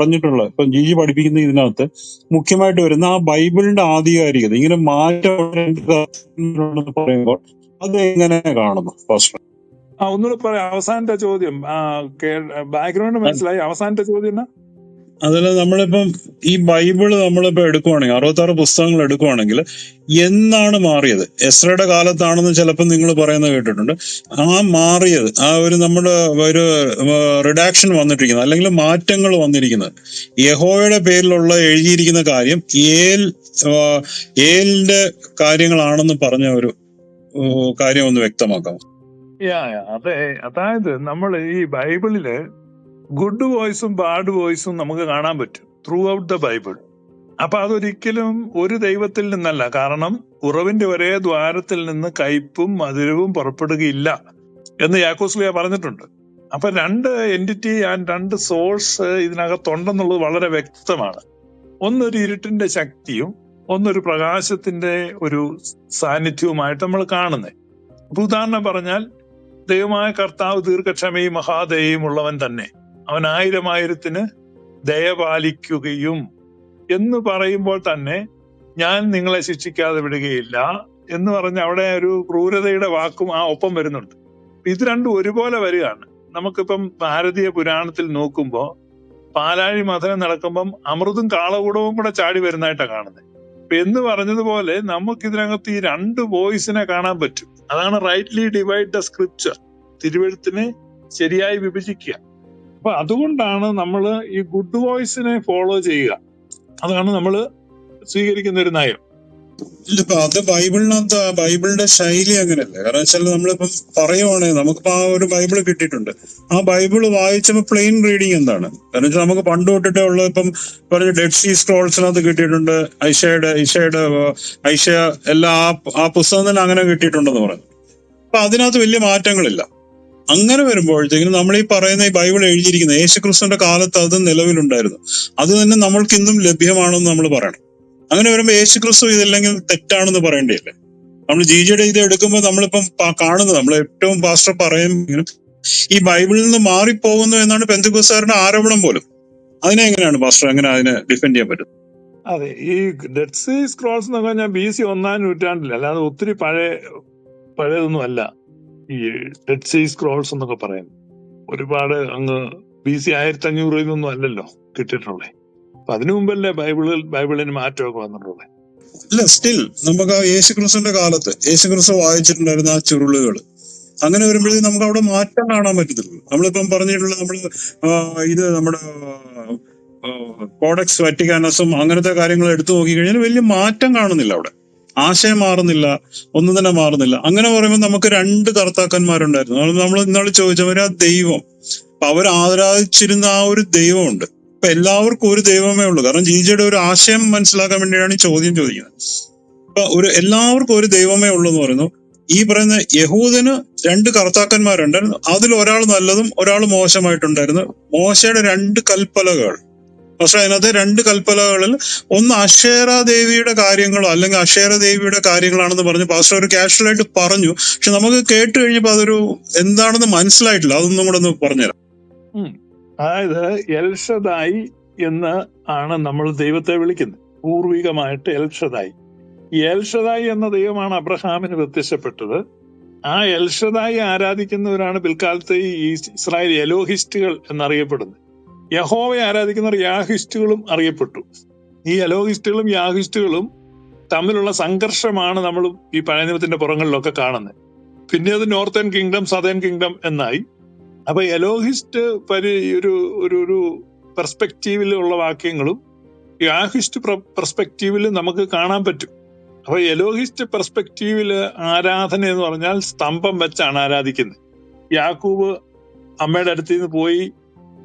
പറഞ്ഞിട്ടുള്ള ഇപ്പൊ G G പഠിപ്പിക്കുന്ന ഇതിനകത്ത് മുഖ്യമായിട്ട് വരുന്ന ആ ബൈബിളിന്റെ ആധികാരികത ഇങ്ങനെ മാറ്റം പറയുമ്പോൾ അത് എങ്ങനെ കാണുന്നു? ഫസ്റ്റ് ആ ഒന്നുകൂടെ പറയാം. അവസാനത്തെ ചോദ്യം. ആ ബാക്ക്ഗ്രൗണ്ട് മനസ്സിലായി? അവസാനത്തെ ചോദ്യം എന്നാ? അതിൽ നമ്മളിപ്പം ഈ ബൈബിൾ നമ്മളിപ്പോ എടുക്കുവാണെങ്കിൽ അറുപത്താറ് പുസ്തകങ്ങൾ എടുക്കുവാണെങ്കിൽ എന്നാണ് മാറിയത്? എസ്രയുടെ കാലത്താണെന്ന് ചിലപ്പോൾ നിങ്ങൾ പറയുന്നത് കേട്ടിട്ടുണ്ട്. ആ മാറിയത് ആ ഒരു നമ്മുടെ ഒരു റിഡാക്ഷൻ വന്നിട്ടിരിക്കുന്നത് അല്ലെങ്കിൽ മാറ്റങ്ങൾ വന്നിരിക്കുന്നത്. യഹോയുടെ പേരിലുള്ള എഴുതിയിരിക്കുന്ന കാര്യം ഏൽ ഏലിന്റെ കാര്യങ്ങളാണെന്ന് പറഞ്ഞ ഒരു കാര്യം ഒന്ന് വ്യക്തമാക്കാം. അതെ അതായത് നമ്മൾ ഈ ബൈബിളിൽ ഗുഡ് വോയിസും ബാഡ് വോയിസും നമുക്ക് കാണാൻ പറ്റും ത്രൂ ഔട്ട് ദ ബൈബിൾ അപ്പൊ അതൊരിക്കലും ഒരു ദൈവത്തിൽ നിന്നല്ല. കാരണം ഉറവിന്റെ ഒരേ ദ്വാരത്തിൽ നിന്ന് കയ്പും മധുരവും പുറപ്പെടുകയില്ല എന്ന് യാക്കോസ്ലിയ പറഞ്ഞിട്ടുണ്ട്. അപ്പൊ രണ്ട് എന്റിറ്റി ആൻഡ് രണ്ട് സോഴ്സ് ഇതിനകത്തുണ്ടെന്നുള്ളത് വളരെ വ്യക്തമാണ്. ഒന്നൊരു ഇരുട്ടിന്റെ ശക്തിയും ഒന്നൊരു പ്രകാശത്തിന്റെ ഒരു സാന്നിധ്യവുമായിട്ട് നമ്മൾ കാണുന്നത്. അപ്പൊ ഉദാഹരണം പറഞ്ഞാൽ ദൈവമായ കർത്താവ് ദീർഘക്ഷമയും മഹാദയയും ഉള്ളവൻ തന്നെ. അവൻ ആയിരം ആയിരത്തിന് ദയ പാലിക്കുകയും എന്ന് പറയുമ്പോൾ തന്നെ ഞാൻ നിങ്ങളെ ശിക്ഷിക്കാതെ വിടുകയില്ല എന്ന് പറഞ്ഞ് അവിടെ ഒരു ക്രൂരതയുടെ വാക്കും ആ ഒപ്പം വരുന്നുണ്ട്. ഇത് രണ്ടും ഒരുപോലെ വരികയാണ്. നമുക്കിപ്പം ഭാരതീയ പുരാണത്തിൽ നോക്കുമ്പോൾ പാലാഴി മഥനം നടക്കുമ്പം അമൃതും കാളകൂടവും കൂടെ ചാടി വരുന്നതായിട്ടാണ് കാണുന്നത്. അപ്പൊ എന്ന് പറഞ്ഞതുപോലെ നമുക്ക് ഇതിനകത്ത് ഈ രണ്ട് വോയിസിനെ കാണാൻ പറ്റും. അതാണ് റൈറ്റ്ലി ഡിവൈഡ് ദ സ്ക്രിപ്ചർ തിരുവഴുത്തിനെ ശരിയായി വിഭജിക്കുക. അപ്പൊ അതുകൊണ്ടാണ് നമ്മൾ ഈ ഗുഡ് വോയിസിനെ ഫോളോ ചെയ്യുക. അതാണ് നമ്മൾ സ്വീകരിക്കുന്ന ഒരു നയം. ഇല്ല അത് ബൈബിളിനകത്ത് ബൈബിളിന്റെ ശൈലി അങ്ങനെയല്ല. കാരണം വെച്ചാൽ നമ്മളിപ്പം പറയുവാണെങ്കിൽ നമുക്കിപ്പോ ആ ഒരു ബൈബിൾ കിട്ടിയിട്ടുണ്ട്. ആ ബൈബിൾ വായിച്ചപ്പോ പ്ലെയിൻ റീഡിങ് എന്താണ്? കാരണം വെച്ചാൽ നമുക്ക് പണ്ട് തൊട്ടിട്ടേ ഉള്ള ഇപ്പം പറഞ്ഞ ഡെഡ് സീ സ്ക്രോൾസിനകത്ത് കിട്ടിയിട്ടുണ്ട് ഐഷയുടെ ഐഷയുടെ ഐഷ എല്ലാ ആ പുസ്തകം തന്നെ അങ്ങനെ കിട്ടിയിട്ടുണ്ടെന്ന് പറഞ്ഞു. അപ്പൊ അതിനകത്ത് വലിയ മാറ്റങ്ങളില്ല. അങ്ങനെ വരുമ്പോഴത്തേക്കും നമ്മൾ ഈ പറയുന്ന ഈ ബൈബിൾ എഴുതിയിരിക്കുന്ന യേശുക്രിസ്തുവിന്റെ കാലത്ത് അത് നിലവിലുണ്ടായിരുന്നു. അത് തന്നെ നമ്മൾക്ക് ഇന്നും ലഭ്യമാണെന്ന് നമ്മൾ പറയണം. അങ്ങനെ വരുമ്പോൾ യേശുക്രിസ്തു ഇതല്ലെങ്കിൽ തെറ്റാണെന്ന് പറയേണ്ടിയല്ലേ. നമ്മൾ ജിജിയുടെ ഇത് എടുക്കുമ്പോൾ നമ്മളിപ്പം കാണുന്നത് നമ്മൾ ഏറ്റവും പാസ്റ്റർ പറയുമെങ്കിലും ഈ ബൈബിളിൽ നിന്ന് മാറിപ്പോകുന്നു എന്നാണ് പെന്തുക്കുസാറിന്റെ ആരോപണം പോലും. അതിനെ എങ്ങനെയാണ് പാസ്റ്റർ എങ്ങനെ അതിനെ ഡിഫെൻഡ് ചെയ്യാൻ പറ്റും അതെ ഈ ഡെഡ് സീ സ്ക്രോൾസ് എന്ന് പറഞ്ഞാൽ ബി സി ഒന്നാം നൂറ്റാണ്ടിൽ അല്ലാതെ ഒത്തിരി പഴയ പഴയതൊന്നും അല്ല. ഈ ഡെഡ് സീ സ്ക്രോൾസ് എന്നൊക്കെ പറയുന്നത് ഒരുപാട് അങ്ങ് ബി സി ആയിരത്തി അഞ്ഞൂറിലൊന്നും അല്ലല്ലോ കിട്ടിയിട്ടുള്ളത് അപ്പൊ അതിനു മുമ്പല്ലേ ബൈബിളിൽ ബൈബിളിന് മാറ്റമൊക്കെ വന്നിട്ടുള്ളത് അല്ല സ്റ്റിൽ നമുക്ക് ആ യേശുക്രിസ്തുവിന്റെ കാലത്ത് യേശുക്രിസ്തു വായിച്ചിട്ടുണ്ടായിരുന്ന ആ ചുരുളുകൾ. അങ്ങനെ വരുമ്പോഴേ നമുക്ക് അവിടെ മാറ്റം കാണാൻ പറ്റത്തില്ല. നമ്മളിപ്പം പറഞ്ഞിട്ടുള്ള നമ്മൾ ഇത് നമ്മുടെ കോഡക്സ് വറ്റിക്കാനസും അങ്ങനത്തെ കാര്യങ്ങൾ എടുത്തു നോക്കിക്കഴിഞ്ഞാൽ വലിയ മാറ്റം കാണുന്നില്ല അവിടെ. ആശയം മാറുന്നില്ല ഒന്നും തന്നെ മാറുന്നില്ല. അങ്ങനെ പറയുമ്പോൾ നമുക്ക് രണ്ട് കർത്താക്കന്മാരുണ്ടായിരുന്നു. നമ്മൾ ഇന്നാൾ ചോദിച്ചവര് ആ ദൈവം. അപ്പൊ അവർ ആരാധിച്ചിരുന്ന ആ ഒരു ദൈവമുണ്ട്. ഇപ്പൊ എല്ലാവർക്കും ഒരു ദൈവമേ ഉള്ളൂ. കാരണം ജിജിയുടെ ഒരു ആശയം മനസ്സിലാക്കാൻ വേണ്ടിയാണ് ഈ ചോദ്യം ചോദിക്കുന്നത്. ഇപ്പൊ ഒരു എല്ലാവർക്കും ഒരു ദൈവമേ ഉള്ളൂ എന്ന് പറയുന്നു. ഈ പറയുന്ന യഹൂദന് രണ്ട് കർത്താക്കന്മാരുണ്ടായിരുന്നു. അതിൽ ഒരാൾ നല്ലതും ഒരാൾ മോശമായിട്ടുണ്ടായിരുന്നു. മോശയുടെ രണ്ട് കൽപ്പലകൾ. പക്ഷെ അതിനകത്ത് രണ്ട് കൽപ്പലകളിൽ ഒന്ന് അക്ഷേര ദേവിയുടെ കാര്യങ്ങളോ അല്ലെങ്കിൽ അക്ഷേര ദേവിയുടെ കാര്യങ്ങളാണെന്ന് പറഞ്ഞു പാസ്റ്റർ ഒരു കാഷ്വലായിട്ട് പറഞ്ഞു. പക്ഷെ നമുക്ക് കേട്ട് കഴിഞ്ഞപ്പോ അതൊരു എന്താണെന്ന് മനസ്സിലായിട്ടില്ല. അതൊന്നും കൂടെ ഒന്ന് പറഞ്ഞുതരാം. അതായത് എൽഷദായി എന്ന് ആണ് നമ്മൾ ദൈവത്തെ വിളിക്കുന്നത്. പൂർവികമായിട്ട് എൽഷദായി എൽഷദായി എന്ന ദൈവമാണ് അബ്രഹാമിന് പ്രത്യക്ഷപ്പെട്ടത്. ആ എൽഷദായി ആരാധിക്കുന്നവരാണ് പിൽക്കാലത്ത് ഈ ഇസ്രായേൽ എലോഹിസ്റ്റുകൾ എന്നറിയപ്പെടുന്നത്. യഹോവയെ ആരാധിക്കുന്നവർ യാഹിസ്റ്റുകളും അറിയപ്പെട്ടു. ഈ അലോഹിസ്റ്റുകളും യാഹിസ്റ്റുകളും തമ്മിലുള്ള സംഘർഷമാണ് നമ്മൾ ഈ പഴയ നിയമത്തിന്റെ പുറങ്ങളിലൊക്കെ കാണുന്നത്. പിന്നെ അത് നോർത്തേൺ കിങ്ഡം സദേൺ കിങ്ഡം എന്നായി. അപ്പൊ എലോഹിസ്റ്റ് പരി ഒരു ഒരു ഒരു പെർസ്പെക്റ്റീവിൽ ഉള്ള വാക്യങ്ങളും യാഹിസ്റ്റ് പെർസ്പെക്റ്റീവിൽ നമുക്ക് കാണാൻ പറ്റും. അപ്പൊ എലോഹിസ്റ്റ് പെർസ്പെക്റ്റീവിൽ ആരാധന എന്ന് പറഞ്ഞാൽ സ്തംഭം വെച്ചാണ് ആരാധിക്കുന്നത്. യാക്കൂബ് അമ്മയുടെ അടുത്ത് നിന്ന് പോയി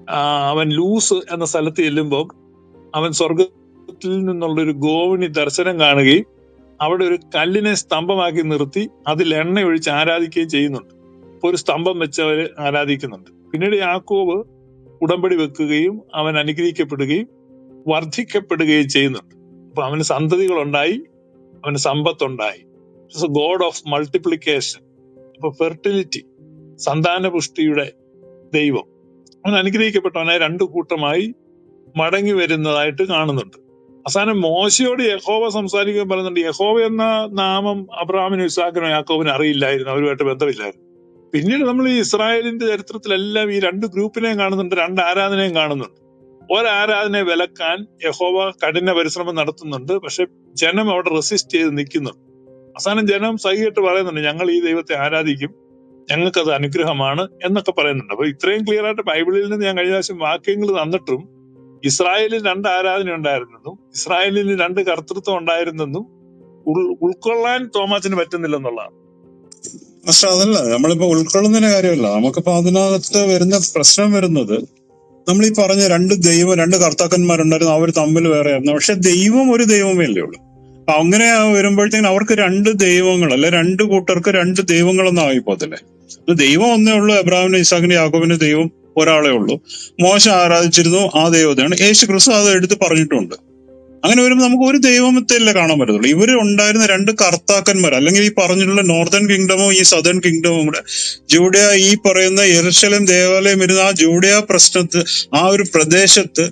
അവൻ ലൂസ് എന്ന സ്ഥലത്ത് ചെല്ലുമ്പോൾ അവൻ സ്വർഗത്തിൽ നിന്നുള്ള ഒരു ഗോവിണി ദർശനം കാണുകയും അവിടെ ഒരു കല്ലിനെ സ്തംഭമാക്കി നിർത്തി അതിൽ എണ്ണ ഒഴിച്ച് ആരാധിക്കുകയും ചെയ്യുന്നുണ്ട്. അപ്പൊ ഒരു സ്തംഭം വെച്ച് അവർ ആരാധിക്കുന്നുണ്ട്. പിന്നീട് യാക്കോബ് ഉടമ്പടി വെക്കുകയും അവൻ അനുഗ്രഹിക്കപ്പെടുകയും വർദ്ധിക്കപ്പെടുകയും ചെയ്യുന്നുണ്ട്. അപ്പൊ അവന് സന്തതികളുണ്ടായി അവന് സമ്പത്തുണ്ടായി. ഗോഡ് ഓഫ് മൾട്ടിപ്ലിക്കേഷൻ അപ്പൊ ഫെർട്ടിലിറ്റി സന്താന പുഷ്ടിയുടെ ദൈവം. അവൻ അനുഗ്രഹിക്കപ്പെട്ടവനെ രണ്ട് കൂട്ടമായി മടങ്ങി വരുന്നതായിട്ട് കാണുന്നുണ്ട്. അവസാനം മോശയോട് യഹോവ സംസാരിക്കാൻ പറയുന്നുണ്ട് യഹോവ എന്ന നാമം അബ്രാമിനും ഇസാഖിനും യാക്കോബിനും അറിയില്ലായിരുന്നു അവരുമായിട്ട് ബന്ധമില്ലായിരുന്നു. പിന്നീട് നമ്മൾ ഈ ഇസ്രായേലിന്റെ ചരിത്രത്തിലെല്ലാം ഈ രണ്ട് ഗ്രൂപ്പിനെയും കാണുന്നുണ്ട് രണ്ട് ആരാധനയും കാണുന്നുണ്ട്. ഒരാരാധനയെ വിലക്കാൻ യഹോവ കഠിന പരിശ്രമം നടത്തുന്നുണ്ട് പക്ഷെ ജനം അവിടെ റെസിസ്റ്റ് ചെയ്ത് നിൽക്കുന്നുണ്ട്. അവസാനം ജനം സഹിയിട്ട് പറയുന്നുണ്ട് ഞങ്ങൾ ഈ ദൈവത്തെ ആരാധിക്കും ഞങ്ങൾക്കത് അനുഗ്രഹമാണ് എന്നൊക്കെ പറയുന്നുണ്ട്. അപ്പൊ ഇത്രയും ക്ലിയർ ആയിട്ട് ബൈബിളിൽ നിന്ന് ഞാൻ കഴിഞ്ഞ പ്രാവശ്യം വാക്യങ്ങൾ തന്നിട്ടും ഇസ്രായേലിൽ രണ്ട് ആരാധന ഉണ്ടായിരുന്നെന്നും ഇസ്രായേലിന് രണ്ട് കർത്തൃത്വം ഉണ്ടായിരുന്നെന്നും ഉൾ- ഉൾക്കൊള്ളാൻ തോമാച്ചിന് പറ്റുന്നില്ലെന്നുള്ളതാണ് പക്ഷെ അതല്ല നമ്മളിപ്പോ ഉൾക്കൊള്ളുന്നതിന്റെ കാര്യമല്ല. നമുക്കിപ്പോ അതിനകത്ത് വരുന്ന പ്രശ്നം വരുന്നത് നമ്മൾ ഈ പറഞ്ഞ രണ്ട് ദൈവം രണ്ട് കർത്താക്കന്മാരുണ്ടായിരുന്നു അവർ തമ്മിൽ വേറെ ആയിരുന്നു പക്ഷെ ദൈവം ഒരു ദൈവമേ അല്ലേ ഉള്ളൂ. അങ്ങനെ വരുമ്പോഴത്തേക്കും അവർക്ക് രണ്ട് ദൈവങ്ങൾ അല്ലെ രണ്ട് കൂട്ടർക്ക് രണ്ട് ദൈവങ്ങളൊന്നും ആയിപ്പോത്തില്ലേ ദൈവം ഒന്നേ ഉള്ളൂ എബ്രാഹിമിന് ഇസാഖിന് യാക്കോബിന് ദൈവം ഒരാളെ ഉള്ളൂ. മോശം ആരാധിച്ചിരുന്നു ആ ദൈവത്തെയാണ്. യേശു ക്രിസ്തു അത് എടുത്ത് പറഞ്ഞിട്ടുണ്ട്. അങ്ങനെ വരുമ്പോൾ നമുക്ക് ഒരു ദൈവത്തെ അല്ലേ കാണാൻ പറ്റത്തുള്ളൂ. ഇവർ ഉണ്ടായിരുന്ന രണ്ട് കർത്താക്കന്മാർ അല്ലെങ്കിൽ ഈ പറഞ്ഞിട്ടുള്ള നോർത്തേൺ കിങ്ഡമോ ഈ സദേൺ കിങ്ഡമോ കൂടെ ജൂഡിയ ഈ പറയുന്ന യെറുശലേം ദേവാലയം ഇരുന്ന ആ ജൂഡിയ പ്രശ്നത്ത് ആ ഒരു പ്രദേശത്ത്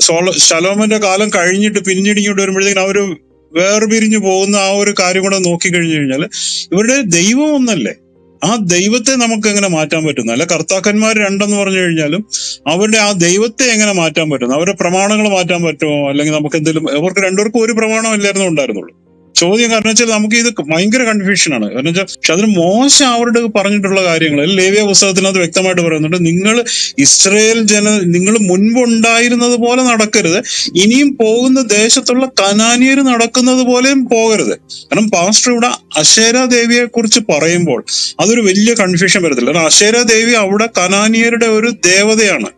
സോള ശലോമന്റെ കാലം കഴിഞ്ഞിട്ട് പിന്നീട് ഇങ്ങോട്ട് വരുമ്പോഴത്തേക്കും അവർ വേർപിരിഞ്ഞു പോകുന്ന ആ ഒരു കാര്യം കൂടെ നോക്കി കഴിഞ്ഞു കഴിഞ്ഞാൽ ഇവരുടെ ദൈവം ഒന്നല്ലേ? ആ ദൈവത്തെ നമുക്ക് എങ്ങനെ മാറ്റാൻ പറ്റുന്നു? അല്ല കർത്താക്കന്മാർ രണ്ടെന്ന് പറഞ്ഞു കഴിഞ്ഞാലും അവരുടെ ആ ദൈവത്തെ എങ്ങനെ മാറ്റാൻ പറ്റുന്നു? അവരുടെ പ്രമാണങ്ങൾ മാറ്റാൻ പറ്റുമോ? അല്ലെങ്കിൽ നമുക്ക് എന്തെങ്കിലും അവർക്ക് രണ്ടുപേർക്കും ഒരു പ്രമാണം ഇല്ലായിരുന്നു ഉണ്ടായിരുന്നുള്ളൂ. ചോദ്യം കാരണം വെച്ചാൽ നമുക്ക് ഇത് ഭയങ്കര കൺഫ്യൂഷൻ ആണ്. കാരണം വെച്ചാൽ പക്ഷെ അതിന് മോശം അവരുടെ പറഞ്ഞിട്ടുള്ള കാര്യങ്ങൾ ലേവ്യ പുസ്തകത്തിനകത്ത് വ്യക്തമായിട്ട് പറയുന്നുണ്ട് നിങ്ങൾ ഇസ്രയേൽ ജന നിങ്ങൾ മുൻപുണ്ടായിരുന്നത് പോലെ നടക്കരുത്. ഇനിയും പോകുന്ന ദേശത്തുള്ള കനാനിയർ നടക്കുന്നത് പോലെയും പോകരുത്. കാരണം പാസ്റ്റർ ഇവിടെ അശേര ദേവിയെ കുറിച്ച് പറയുമ്പോൾ അതൊരു വലിയ കൺഫ്യൂഷൻ വരത്തില്ല. കാരണം അശേര ദേവി അവിടെ കനാനിയരുടെ ഒരു ദേവതയാണ്.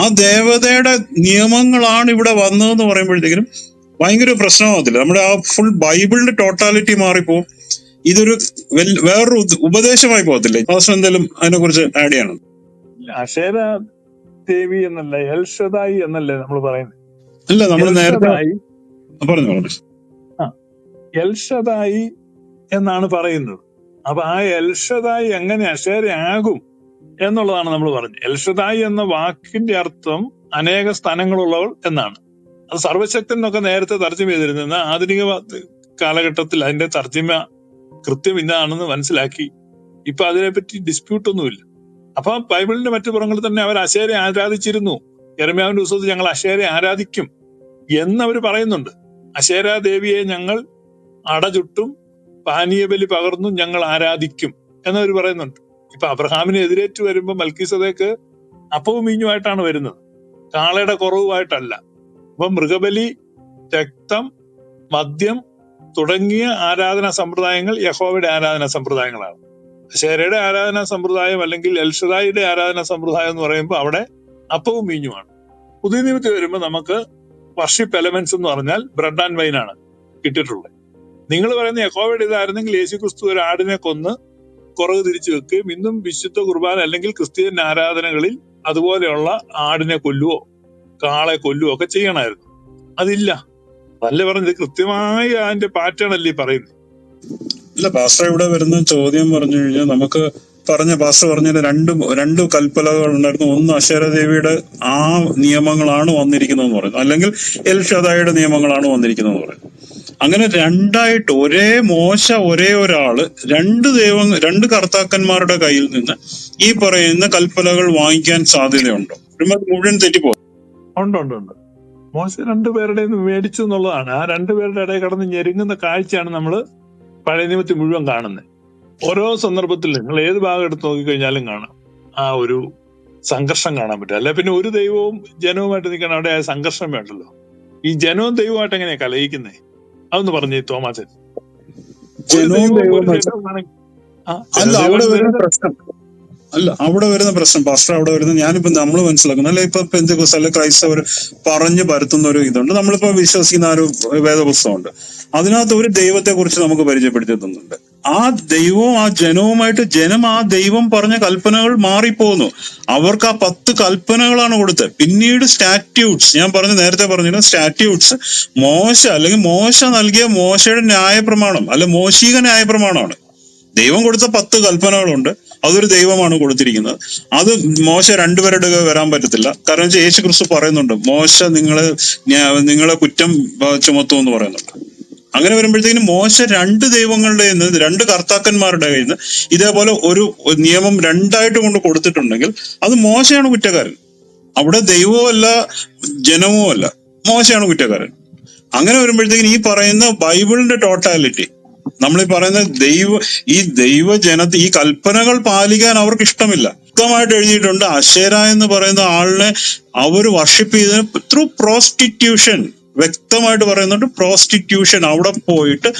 ആ ദേവതയുടെ നിയമങ്ങളാണ് ഇവിടെ വന്നതെന്ന് പറയുമ്പോഴത്തേക്കും ഭയങ്കര പ്രശ്നമാകത്തില്ല നമ്മുടെ ആ ഫുൾ ബൈബിളിന്റെ ടോട്ടാലിറ്റി മാറിപ്പോ ഇതൊരു വേറൊരു ഉപദേശമായി പോകത്തില്ലേ. പാസ്റ്റർ എന്തെങ്കിലും അതിനെ കുറിച്ച് ആഡ് ചെയ്യണം. അഷേര ദേവി എന്നല്ല എൽഷദായി എന്നല്ലേ നമ്മൾ പറയുന്നത്. അല്ല നമ്മൾ നേരത്തെ പറഞ്ഞു പറഞ്ഞു. എൽഷദായി എന്നാണ് പറയുന്നത്. അപ്പൊ ആ എൽഷദായി എങ്ങനെ അശേരയാകും എന്നുള്ളതാണ് നമ്മൾ പറഞ്ഞത്. എൽഷദായി എന്ന വാക്കിന്റെ അർത്ഥം അനേക സ്ഥാനങ്ങളുള്ളവൾ എന്നാണ്. സർവശക്തൻ എന്നൊക്കെ നേരത്തെ തർജമ ചെയ്തിരുന്നു. ആധുനിക കാലഘട്ടത്തിൽ അതിന്റെ തർജമ കൃത്യം ഇന്നാണെന്ന് മനസ്സിലാക്കി. ഇപ്പൊ അതിനെപ്പറ്റി ഡിസ്പ്യൂട്ട് ഒന്നുമില്ല അപ്പൊ ബൈബിളിന്റെ മറ്റു പുറങ്ങളിൽ തന്നെ അവർ അശേരെ ആരാധിച്ചിരുന്നു. എരമ്യാവിന്റെ ദിവസത്തിൽ ഞങ്ങൾ അശേരെ ആരാധിക്കും എന്ന് അവർ പറയുന്നുണ്ട്. അശേര ദേവിയെ ഞങ്ങൾ അടചുട്ടും പാനീയബലി പകർന്നും ഞങ്ങൾ ആരാധിക്കും എന്നവർ പറയുന്നുണ്ട്. ഇപ്പൊ അബ്രഹാമിനെ എതിരേറ്റ് വരുമ്പോൾ മൽക്കീസതേക്ക് അപ്പവും മീഞ്ഞുമായിട്ടാണ് വരുന്നത്. കാളയുടെ കുറവുമായിട്ടല്ല. അപ്പൊ മൃഗബലി രക്തം മദ്യം തുടങ്ങിയ ആരാധന സമ്പ്രദായങ്ങൾ യഹോവയുടെ ആരാധന സമ്പ്രദായങ്ങളാണ്. അശേരയുടെ ആരാധന സമ്പ്രദായം അല്ലെങ്കിൽ എൽഷദായിയുടെ ആരാധന സമ്പ്രദായം എന്ന് പറയുമ്പോൾ അവിടെ അപ്പവും മീഞ്ഞുമാണ് പുതിയ നിയമത്തിൽ വരുമ്പോൾ നമുക്ക് വർഷിപ്പ് എലമെന്റ്സ് എന്ന് പറഞ്ഞാൽ ബ്രെഡ് ആൻഡ് വൈൻ ആണ് കിട്ടിയിട്ടുള്ളത്. നിങ്ങൾ പറയുന്ന യഹോവയുടെ ഇതായിരുന്നെങ്കിൽ യേശു ക്രിസ്തു ഒരു ആടിനെ കൊന്ന് കുറവ് തിരിച്ചു വെക്കുകയും ഇന്നും വിശുദ്ധ കുർബാന അല്ലെങ്കിൽ ക്രിസ്ത്യൻ ആരാധനകളിൽ അതുപോലെയുള്ള ആടിനെ കൊല്ലുവോ? കാളെ കൊല്ലുവോ ഒക്കെ ചെയ്യണമായിരുന്നു അതില്ല. അല്ലേ പറഞ്ഞത്? കൃത്യമായി അതിന്റെ പാറ്റേൺ അല്ലേ പറയുന്നത്. അല്ല പാസ്റ്റർ ഇവിടെ വരുന്ന ചോദ്യം പറഞ്ഞു കഴിഞ്ഞാൽ നമുക്ക് പറഞ്ഞ പാസ്റ്റർ പറഞ്ഞ രണ്ട് രണ്ട് കൽപ്പലകൾ ഉണ്ടായിരുന്നു. ഒന്ന് അശ്വരദേവിയുടെ ആ നിയമങ്ങളാണ് വന്നിരിക്കുന്നതെന്ന് പറയുന്നത്. അല്ലെങ്കിൽ എൽ ഷദായുടെ നിയമങ്ങളാണ് വന്നിരിക്കുന്നതെന്ന് പറയുന്നത്. അങ്ങനെ രണ്ടായിട്ട് ഒരേ മോശ ഒരേ ഒരാൾ രണ്ട് ദൈവം രണ്ട് കർത്താക്കന്മാരുടെ കയ്യിൽ നിന്ന് ഈ പറയുന്ന കൽപ്പലകൾ വാങ്ങിക്കാൻ സാധ്യതയുണ്ടോ? മുഴുവൻ തെറ്റിപ്പോ ഉണ്ട് ഉണ്ട് ഉണ്ട്. മോശ രണ്ടുപേരുടെ മേടിച്ചു എന്നുള്ളതാണ്. ആ രണ്ടുപേരുടെ ഇടയിൽ കടന്ന് ഞെരുങ്ങുന്ന കാഴ്ചയാണ് നമ്മൾ പഴയ നിയമത്തിൽ മുഴുവൻ കാണുന്നത് ഓരോ സന്ദർഭത്തിൽ നിങ്ങൾ ഏത് ഭാഗം എടുത്ത് നോക്കിക്കഴിഞ്ഞാലും കാണാം. ആ ഒരു സംഘർഷം കാണാൻ പറ്റും. അല്ലെ പിന്നെ ഒരു ദൈവവും ജനവുമായിട്ട് നിൽക്കണം അവിടെ ആ സംഘർഷം വേണ്ടല്ലോ. ഈ ജനവും ദൈവമായിട്ട് എങ്ങനെയാ കലയിക്കുന്നേ അതൊന്ന് പറഞ്ഞു തോമാച്ചൻ ജനവും ദൈവവും അല്ല അവിടെ പ്രശ്നം. അല്ല അവിടെ വരുന്ന പ്രശ്നം പാസ്റ്റർ അവിടെ വരുന്ന ഞാനിപ്പോ നമ്മൾ മനസ്സിലാക്കുന്നു അല്ലെ ഇപ്പൊ പെന്തക്കോസ് അല്ലെ ക്രൈസ്തവർ പറഞ്ഞു പരത്തുന്ന ഒരു ഇതുണ്ട്. നമ്മളിപ്പോ വിശ്വസിക്കുന്ന ഒരു വേദപുസ്തകമുണ്ട്. അതിനകത്ത് ഒരു ദൈവത്തെ കുറിച്ച് നമുക്ക് പരിചയപ്പെടുത്തി തന്നുണ്ട് ആ ദൈവവും ആ ജനവുമായിട്ട് ജനം ആ ദൈവം പറഞ്ഞ കൽപ്പനകൾ മാറിപ്പോകുന്നു അവർക്ക് ആ പത്ത് കൽപ്പനകളാണ് കൊടുത്തത്. പിന്നീട് സ്റ്റാറ്റ്യൂട്ട്സ് ഞാൻ പറഞ്ഞു നേരത്തെ പറഞ്ഞിരുന്നു സ്റ്റാറ്റ്യൂട്ട്സ് മോശ അല്ലെങ്കിൽ മോശ നൽകിയ മോശയുടെ ന്യായപ്രമാണം അല്ലെ മോശിക ന്യായപ്രമാണമാണ്. ദൈവം കൊടുത്ത പത്ത് കൽപ്പനകളുണ്ട്. അതൊരു ദൈവമാണ് കൊടുത്തിരിക്കുന്നത്. അത് മോശ രണ്ടുപേരുടെ വരാൻ പറ്റത്തില്ല. കാരണം വെച്ചാൽ യേശു ക്രിസ്തു പറയുന്നുണ്ട് മോശ നിങ്ങളെ നിങ്ങളെ കുറ്റം ചുമത്തു ചുമത്തുമെന്ന് പറയുന്നുണ്ട്. അങ്ങനെ വരുമ്പോഴത്തേക്കും മോശ രണ്ട് ദൈവങ്ങളുടെ നിന്ന് രണ്ട് കർത്താക്കന്മാരുടെ കയ്യിൽ നിന്ന് ഇതേപോലെ ഒരു നിയമം രണ്ടായിട്ട് കൊണ്ട് കൊടുത്തിട്ടുണ്ടെങ്കിൽ അത് മോശയാണ് കുറ്റക്കാരൻ. അവിടെ ദൈവമല്ല ജനവുമല്ല. മോശയാണ് കുറ്റക്കാരൻ. അങ്ങനെ വരുമ്പോഴത്തേക്കും ഈ പറയുന്ന ബൈബിളിന്റെ ടോട്ടാലിറ്റി നമ്മൾ ഈ പറയുന്ന ദൈവ ഈ ദൈവജനത്തെ ജന ഈ കൽപ്പനകൾ പാലിക്കാൻ അവർക്ക് ഇഷ്ടമില്ല വ്യക്തമായിട്ട് എഴുതിയിട്ടുണ്ട് അശേര എന്ന് പറയുന്ന ആളിനെ അവർ വർഷിപ്പ് ചെയ്ത ത്രൂ പ്രോസ്റ്റിറ്റ്യൂഷൻ വ്യക്തമായിട്ട് പറയുന്നുണ്ട് പ്രോസ്റ്റിറ്റ്യൂഷൻ അവിടെ പോയിട്ട്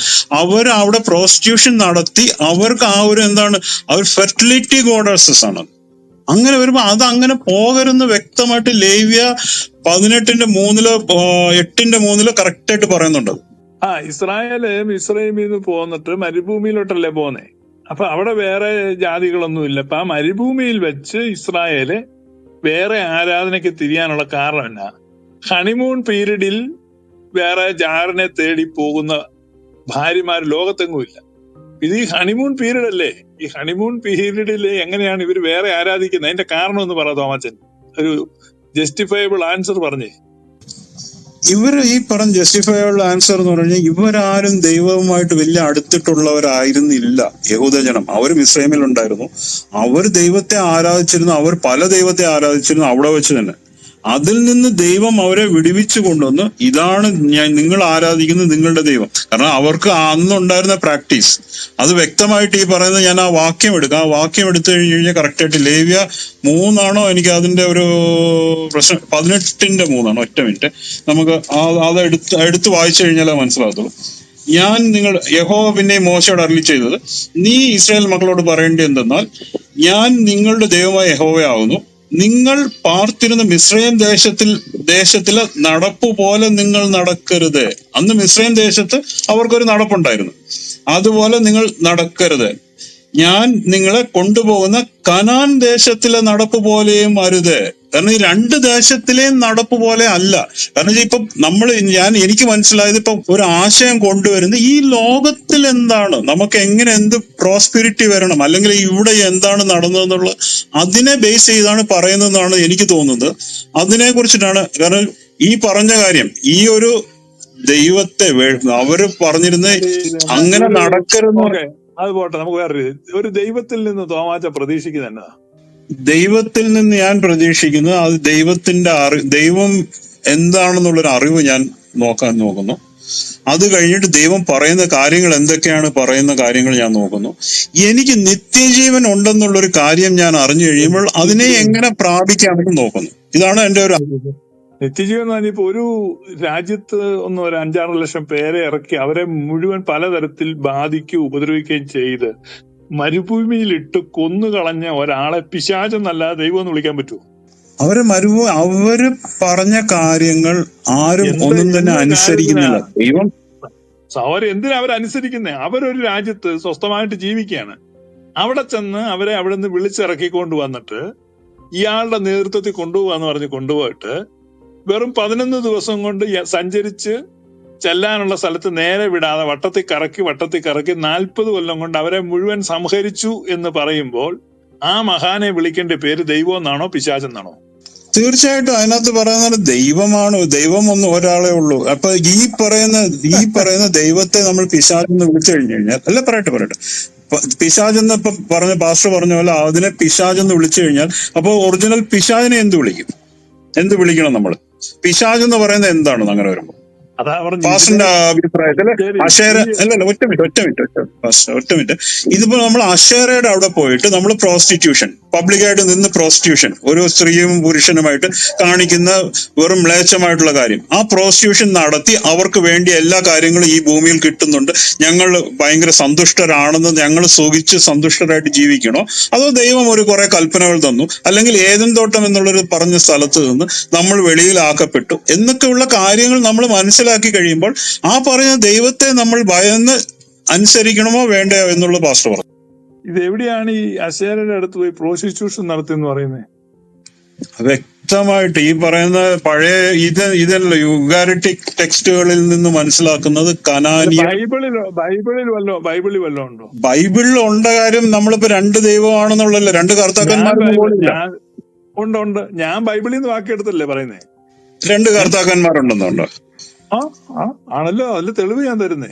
അവർ അവിടെ പ്രോസ്റ്റിറ്റ്യൂഷൻ നടത്തി അവർക്ക് ആ ഒരു എന്താണ് അവർ ഫെർട്ടിലിറ്റി ഗോഡേഴ്സസ് ആണ്. അങ്ങനെ വരുമ്പോ അത് അങ്ങനെ പോകരുന്ന് വ്യക്തമായിട്ട് ലേവ്യ പതിനെട്ടിന്റെ മൂന്നിലോ എട്ടിന്റെ മൂന്നിലോ കറക്റ്റ് ആയിട്ട് പറയുന്നുണ്ട്. ആ ഇസ്രായേൽ മിസ്രൈമിൽ നിന്ന് പോന്നിട്ട് മരുഭൂമിയിലോട്ടല്ലേ പോന്നെ? അപ്പൊ അവിടെ വേറെ ജാതികളൊന്നുമില്ല അപ്പൊ ആ മരുഭൂമിയിൽ വെച്ച് ഇസ്രായേൽ വേറെ ആരാധനയ്ക്ക് തിരിയാനുള്ള കാരണം എന്നാ? ഹണിമൂൺ പീരീഡിൽ വേറെ ജാറിനെ തേടി പോകുന്ന ഭാര്യമാർ ലോകത്തെങ്ങുമില്ല ഇത് ഈ ഹണിമൂൺ പീരീഡ് അല്ലേ? ഈ ഹണിമൂൺ പീരീഡിൽ എങ്ങനെയാണ് ഇവർ വേറെ ആരാധിക്കുന്നത്? അതിന്റെ കാരണം എന്ന് പറ തോമാച്ചൻ. ഒരു ജസ്റ്റിഫയബിൾ ആൻസർ പറഞ്ഞേ. ഇവർ ഈ പറഞ്ഞ ജസ്റ്റിഫൈബിൾ ആൻസർ എന്ന് പറഞ്ഞാൽ ഇവരാരും ദൈവവുമായിട്ട് വലിയ അടുത്തിട്ടുള്ളവരായിരുന്നില്ല. യഹൂദജനം അവർ ഇസ്രൈമിൽ ഉണ്ടായിരുന്നു അവർ ദൈവത്തെ ആരാധിച്ചിരുന്നു. അവർ പല ദൈവത്തെ ആരാധിച്ചിരുന്നു. അവിടെ വെച്ച് തന്നെ. അതിൽ നിന്ന് ദൈവം അവരെ വിടുവിച്ചു കൊണ്ടുവന്ന് ഇതാണ് ഞാൻ നിങ്ങൾ ആരാധിക്കുന്ന നിങ്ങളുടെ ദൈവം. കാരണം അവർക്ക് അന്നുണ്ടായിരുന്ന പ്രാക്ടീസ്. അത് വ്യക്തമായിട്ട് ഈ പറയുന്നത് ഞാൻ ആ വാക്യം എടുക്കാം. ആ വാക്യം എടുത്തു കഴിഞ്ഞ് കഴിഞ്ഞാൽ കറക്റ്റ് ആയിട്ട് ലേവ്യ മൂന്നാണോ? എനിക്ക് അതിന്റെ ഒരു പ്രശ്നം പതിനെട്ടിന്റെ മൂന്നാണോ. ഒറ്റ മിനിറ്റ്. നമുക്ക് അത് എടുത്ത് എടുത്ത് വായിച്ചു കഴിഞ്ഞാലേ മനസ്സിലാകത്തുള്ളൂ. ഞാൻ നിങ്ങൾ യഹോ പിന്നെ മോശയോട് അരളി ചെയ്തത് നീ ഇസ്രായേൽ മക്കളോട് പറയേണ്ടത് എന്തെന്നാൽ ഞാൻ നിങ്ങളുടെ ദൈവമായ യഹോവയാകുന്നു. നിങ്ങൾ പാർത്തിരുന്ന മിശ്രയം ദേശത്തിൽ ദേശത്തിലെ നടപ്പ് പോലെ നിങ്ങൾ നടക്കരുത്. അന്ന് മിശ്രയം ദേശത്ത് അവർക്കൊരു നടപ്പുണ്ടായിരുന്നു. അതുപോലെ നിങ്ങൾ നടക്കരുത്. ഞാൻ നിങ്ങളെ കൊണ്ടുപോകുന്ന കനാൻ ദേശത്തിലെ നടപ്പ് പോലെയും അരുത്. കാരണം ഈ രണ്ട് ദേശത്തിലെയും നടപ്പ് പോലെ അല്ല. കാരണം ഇപ്പൊ നമ്മൾ ഞാൻ എനിക്ക് മനസ്സിലായത് ഇപ്പൊ ഒരു ആശയം കൊണ്ടുവരുന്നത് ഈ ലോകത്തിൽ എന്താണ്? നമുക്ക് എങ്ങനെ എന്ത് പ്രോസ്പിരിറ്റി വരണം? അല്ലെങ്കിൽ ഇവിടെ എന്താണ് നടന്നതെന്നുള്ള അതിനെ ബേസ് ചെയ്താണ് പറയുന്നതെന്നാണ് എനിക്ക് തോന്നുന്നത്. അതിനെ കുറിച്ചിട്ടാണ് കാരണം ഈ പറഞ്ഞ കാര്യം ഈ ഒരു ദൈവത്തെ അവർ പറഞ്ഞിരുന്ന അങ്ങനെ നടക്കരുത് അത് പോട്ടെ നമുക്ക് വേറെ ഒരു ദൈവത്തിൽ നിന്ന് തോമാച്ച പ്രതീക്ഷിക്കുന്ന എന്നതാ ദൈവത്തിൽ നിന്ന് ഞാൻ പ്രതീക്ഷിക്കുന്നത് അത് ദൈവത്തിന്റെ അറി ദൈവം എന്താണെന്നുള്ളൊരു അറിവ് ഞാൻ നോക്കാൻ നോക്കുന്നു. അത് കഴിഞ്ഞിട്ട് ദൈവം പറയുന്ന കാര്യങ്ങൾ എന്തൊക്കെയാണ് പറയുന്ന കാര്യങ്ങൾ ഞാൻ നോക്കുന്നു. എനിക്ക് നിത്യജീവൻ ഉണ്ടെന്നുള്ളൊരു കാര്യം ഞാൻ അറിഞ്ഞു കഴിയുമ്പോൾ അതിനെ എങ്ങനെ പ്രാപിക്കാമെന്ന് നോക്കുന്നു. ഇതാണ് എന്റെ ഒരു നിത്യജീവൻ എന്ന് ഒരു രാജ്യത്ത് ഒന്ന് ഒരു അഞ്ചാറ് ലക്ഷം പേരെ ഇറക്കി അവരെ മുഴുവൻ പലതരത്തിൽ ബാധിക്കുകയും ഉപദ്രവിക്കുകയും ചെയ്ത് മരുഭൂമിയിലിട്ട് കൊന്നുകളഞ്ഞ ഒരാളെ പിശാചെന്നല്ല ദൈവം എന്ന് വിളിക്കാൻ പറ്റുമോ? അവർ മരുഭൂ അവർ പറഞ്ഞ കാര്യങ്ങൾ ആരും ഒന്നും തന്നെ അനുസരിക്കുന്നില്ല. ദൈവം അവർ എന്തിനാ അവരനുസരിക്കുന്നത് അവരൊരു രാജ്യത്ത് സ്വസ്ഥമായിട്ട് ജീവിക്കുകയാണ്. അവിടെ ചെന്ന് അവരെ അവിടെ നിന്ന് വിളിച്ചിറക്കി കൊണ്ടുവന്നിട്ട് ഇയാളുടെ നേതൃത്വത്തിൽ കൊണ്ടുപോകാന്ന് പറഞ്ഞ് കൊണ്ടുപോയിട്ട് വെറും പതിനൊന്ന് ദിവസം കൊണ്ട് സഞ്ചരിച്ച് ചെല്ലാനുള്ള സ്ഥലത്ത് നേരെ വിടാതെ വട്ടത്തിൽ കറക്കി വട്ടത്തിൽ കറക്കി നാൽപ്പത് കൊല്ലം കൊണ്ട് അവരെ മുഴുവൻ സംഹരിച്ചു എന്ന് പറയുമ്പോൾ ആ മഹാനെ വിളിക്കേണ്ട പേര് ദൈവം എന്നാണോ പിശാചെന്നാണോ തീർച്ചയായിട്ടും അതിനകത്ത് പറയുന്നത് ദൈവമാണ്. ദൈവം ഒന്നും ഒരാളെ ഉള്ളൂ. അപ്പൊ ഈ പറയുന്ന ഈ പറയുന്ന ദൈവത്തെ നമ്മൾ പിശാചെന്ന് വിളിച്ചു കഴിഞ്ഞു കഴിഞ്ഞാൽ അല്ല പറയട്ടെ പറയട്ടെ. പിശാചെന്ന് ഇപ്പൊ പറഞ്ഞ പാസ്റ്റർ പറഞ്ഞ പോലെ അതിനെ പിശാചെന്ന് വിളിച്ചു കഴിഞ്ഞാൽ അപ്പൊ ഒറിജിനൽ പിശാചിനെ എന്ത് വിളിക്കും? എന്ത് വിളിക്കണം നമ്മൾ? പിശാജ് എന്ന് പറയുന്നത് എന്താണ്? അങ്ങനെ വരുമ്പോൾ അതാ പറഞ്ഞു. അഷേര അല്ലല്ല ഒറ്റ മിനിറ്റ് ഒറ്റ മിനിറ്റ് ഒറ്റ ഒറ്റ മിനിറ്റ്. ഇതിപ്പോ നമ്മൾ അഷേരയുടെ അവിടെ പോയിട്ട് നമ്മൾ പ്രോസ്റ്റിറ്റ്യൂഷൻ പബ്ലിക്കായിട്ട് നിന്ന് പ്രോസ്റ്റിറ്റ്യൂഷൻ ഒരു സ്ത്രീയും പുരുഷനുമായിട്ട് കാണിക്കുന്ന വെറും മ്ലേച്ഛമായിട്ടുള്ള കാര്യം. ആ പ്രോസ്റ്റിറ്റ്യൂഷൻ നടത്തി അവർക്ക് വേണ്ടി എല്ലാ കാര്യങ്ങളും ഈ ഭൂമിയിൽ കിട്ടുന്നുണ്ട്. ഞങ്ങൾ ഭയങ്കര സന്തുഷ്ടരാണെന്ന് ഞങ്ങൾ സുഖിച്ച് സന്തുഷ്ടരായിട്ട് ജീവിക്കണോ? അതോ ദൈവം ഒരു കുറെ കൽപ്പനകൾ തന്നു? അല്ലെങ്കിൽ ഏതും തോട്ടം എന്നുള്ളൊരു പറഞ്ഞ സ്ഥലത്ത് നിന്ന് നമ്മൾ വെളിയിലാക്കപ്പെട്ടു? എന്നൊക്കെയുള്ള കാര്യങ്ങൾ നമ്മൾ മനസ്സിലാക്കി കഴിയുമ്പോൾ ആ പറയുന്ന ദൈവത്തെ നമ്മൾ ഭയന്ന് അനുസരിക്കണമോ വേണ്ടയോ എന്നുള്ള പാസ്റ്റർ പറഞ്ഞു. ഇത് എവിടെയാണ് ഈ അശേരയുടെ അടുത്ത് പോയി പ്രോസിക്യൂഷൻ നടത്തിയെന്ന് പറയുന്നത് വ്യക്തമായിട്ട് ഈ പറയുന്ന പഴയ ഇത് ഇതല്ല യുഗാരിറ്റി ടെക്സ്റ്റുകളിൽ നിന്ന് മനസ്സിലാക്കുന്നത് കനാനിയ ബൈബിളിലോ ബൈബിളിൽ വല്ലോ ബൈബിളിൽ വല്ലോ ഉണ്ടോ? ബൈബിളിൽ ഉണ്ട കാര്യം നമ്മളിപ്പോ രണ്ട് ദൈവമാണെന്നുള്ളല്ലോ രണ്ട് കർത്താക്കന്മാർ ഉണ്ട് ഉണ്ട്. ഞാൻ ബൈബിളിൽ നിന്ന് വാക്കിയെടുത്തല്ലേ പറയുന്നേ? രണ്ട് കർത്താക്കന്മാരുണ്ടെന്നുണ്ടോ. ആ ആ ആണല്ലോ അതിൽ തെളിവ് ഞാൻ തരുന്നേ.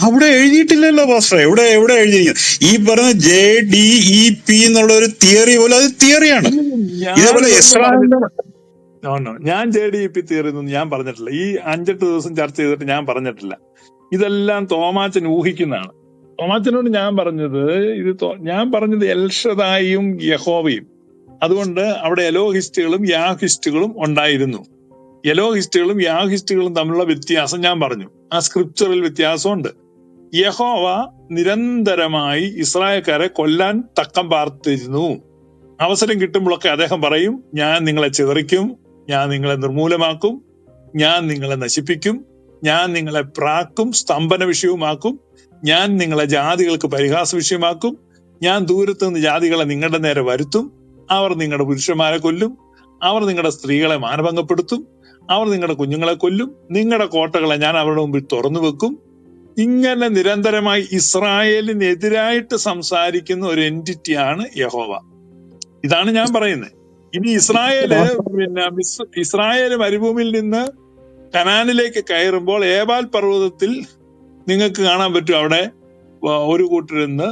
അവിടെ എഴുതിയിട്ടില്ലല്ലോ പാസ്റ്റർ എവിടെ എവിടെ എഴുതിയിരിക്കുന്നു ഈ പറഞ്ഞ ജെ ഡി ഇ പി എന്നുള്ള ഒരു തിയറി പോലെ അത് തിയറിയാണ്. ഞാൻ ഇതേപോലെ ഞാൻ ജെ ഡി പി തീർന്നു ഞാൻ പറഞ്ഞിട്ടില്ല. ഈ അഞ്ചെട്ട് ദിവസം ചർച്ച ചെയ്തിട്ട് ഞാൻ പറഞ്ഞിട്ടില്ല. ഇതെല്ലാം തോമാച്ചൻ ഊഹിക്കുന്നതാണ്. തോമാച്ചനോട് ഞാൻ പറഞ്ഞത് ഇത് തോ- ഞാൻ പറഞ്ഞത് എൽഷദായും യഹോവയും. അതുകൊണ്ട് അവിടെ എലോഹിസ്റ്റുകളും യാഹിസ്റ്റുകളും ഉണ്ടായിരുന്നു. എലോഹിസ്റ്റുകളും യാഹിസ്റ്റുകളും തമ്മിലുള്ള വ്യത്യാസം ഞാൻ പറഞ്ഞു. ആ സ്ക്രിപ്ചറിൽ വ്യത്യാസമുണ്ട്. യഹോവ നിരന്തരമായി ഇസ്രായേൽക്കാരെ കൊല്ലാൻ തക്കം പാർത്തിരുന്നു. അവസരം കിട്ടുമ്പോഴൊക്കെ അദ്ദേഹം പറയും ഞാൻ നിങ്ങളെ ചിതറിക്കും ഞാൻ നിങ്ങളെ നിർമൂലമാക്കും ഞാൻ നിങ്ങളെ നശിപ്പിക്കും ഞാൻ നിങ്ങളെ പ്രാക്കും സ്തംഭന വിഷയവുമാക്കും ഞാൻ നിങ്ങളെ ജാതികൾക്ക് പരിഹാസ വിഷയമാക്കും ഞാൻ ദൂരത്ത് നിന്ന് ജാതികളെ നിങ്ങളുടെ നേരെ വരുത്തും അവർ നിങ്ങളുടെ പുരുഷന്മാരെ കൊല്ലും അവർ നിങ്ങളുടെ സ്ത്രീകളെ മാനഭംഗപ്പെടുത്തും അവർ നിങ്ങളുടെ കുഞ്ഞുങ്ങളെ കൊല്ലും. നിങ്ങളുടെ കോട്ടകളെ ഞാൻ അവരുടെ മുമ്പിൽ തുറന്നു വെക്കും. ഇങ്ങനെ നിരന്തരമായി ഇസ്രായേലിനെതിരായിട്ട് സംസാരിക്കുന്ന ഒരു എന്റിറ്റിയാണ് യഹോവ. ഇതാണ് ഞാൻ പറയുന്നത്. ഇനി ഇസ്രായേൽ പിന്നെ ഇസ്രായേൽ മരുഭൂമിയിൽ നിന്ന് കനാനിലേക്ക് കയറുമ്പോൾ ഏബാൽ പർവതത്തിൽ നിങ്ങൾക്ക് കാണാൻ പറ്റും അവിടെ ഒരു കൂട്ടരുന്ന്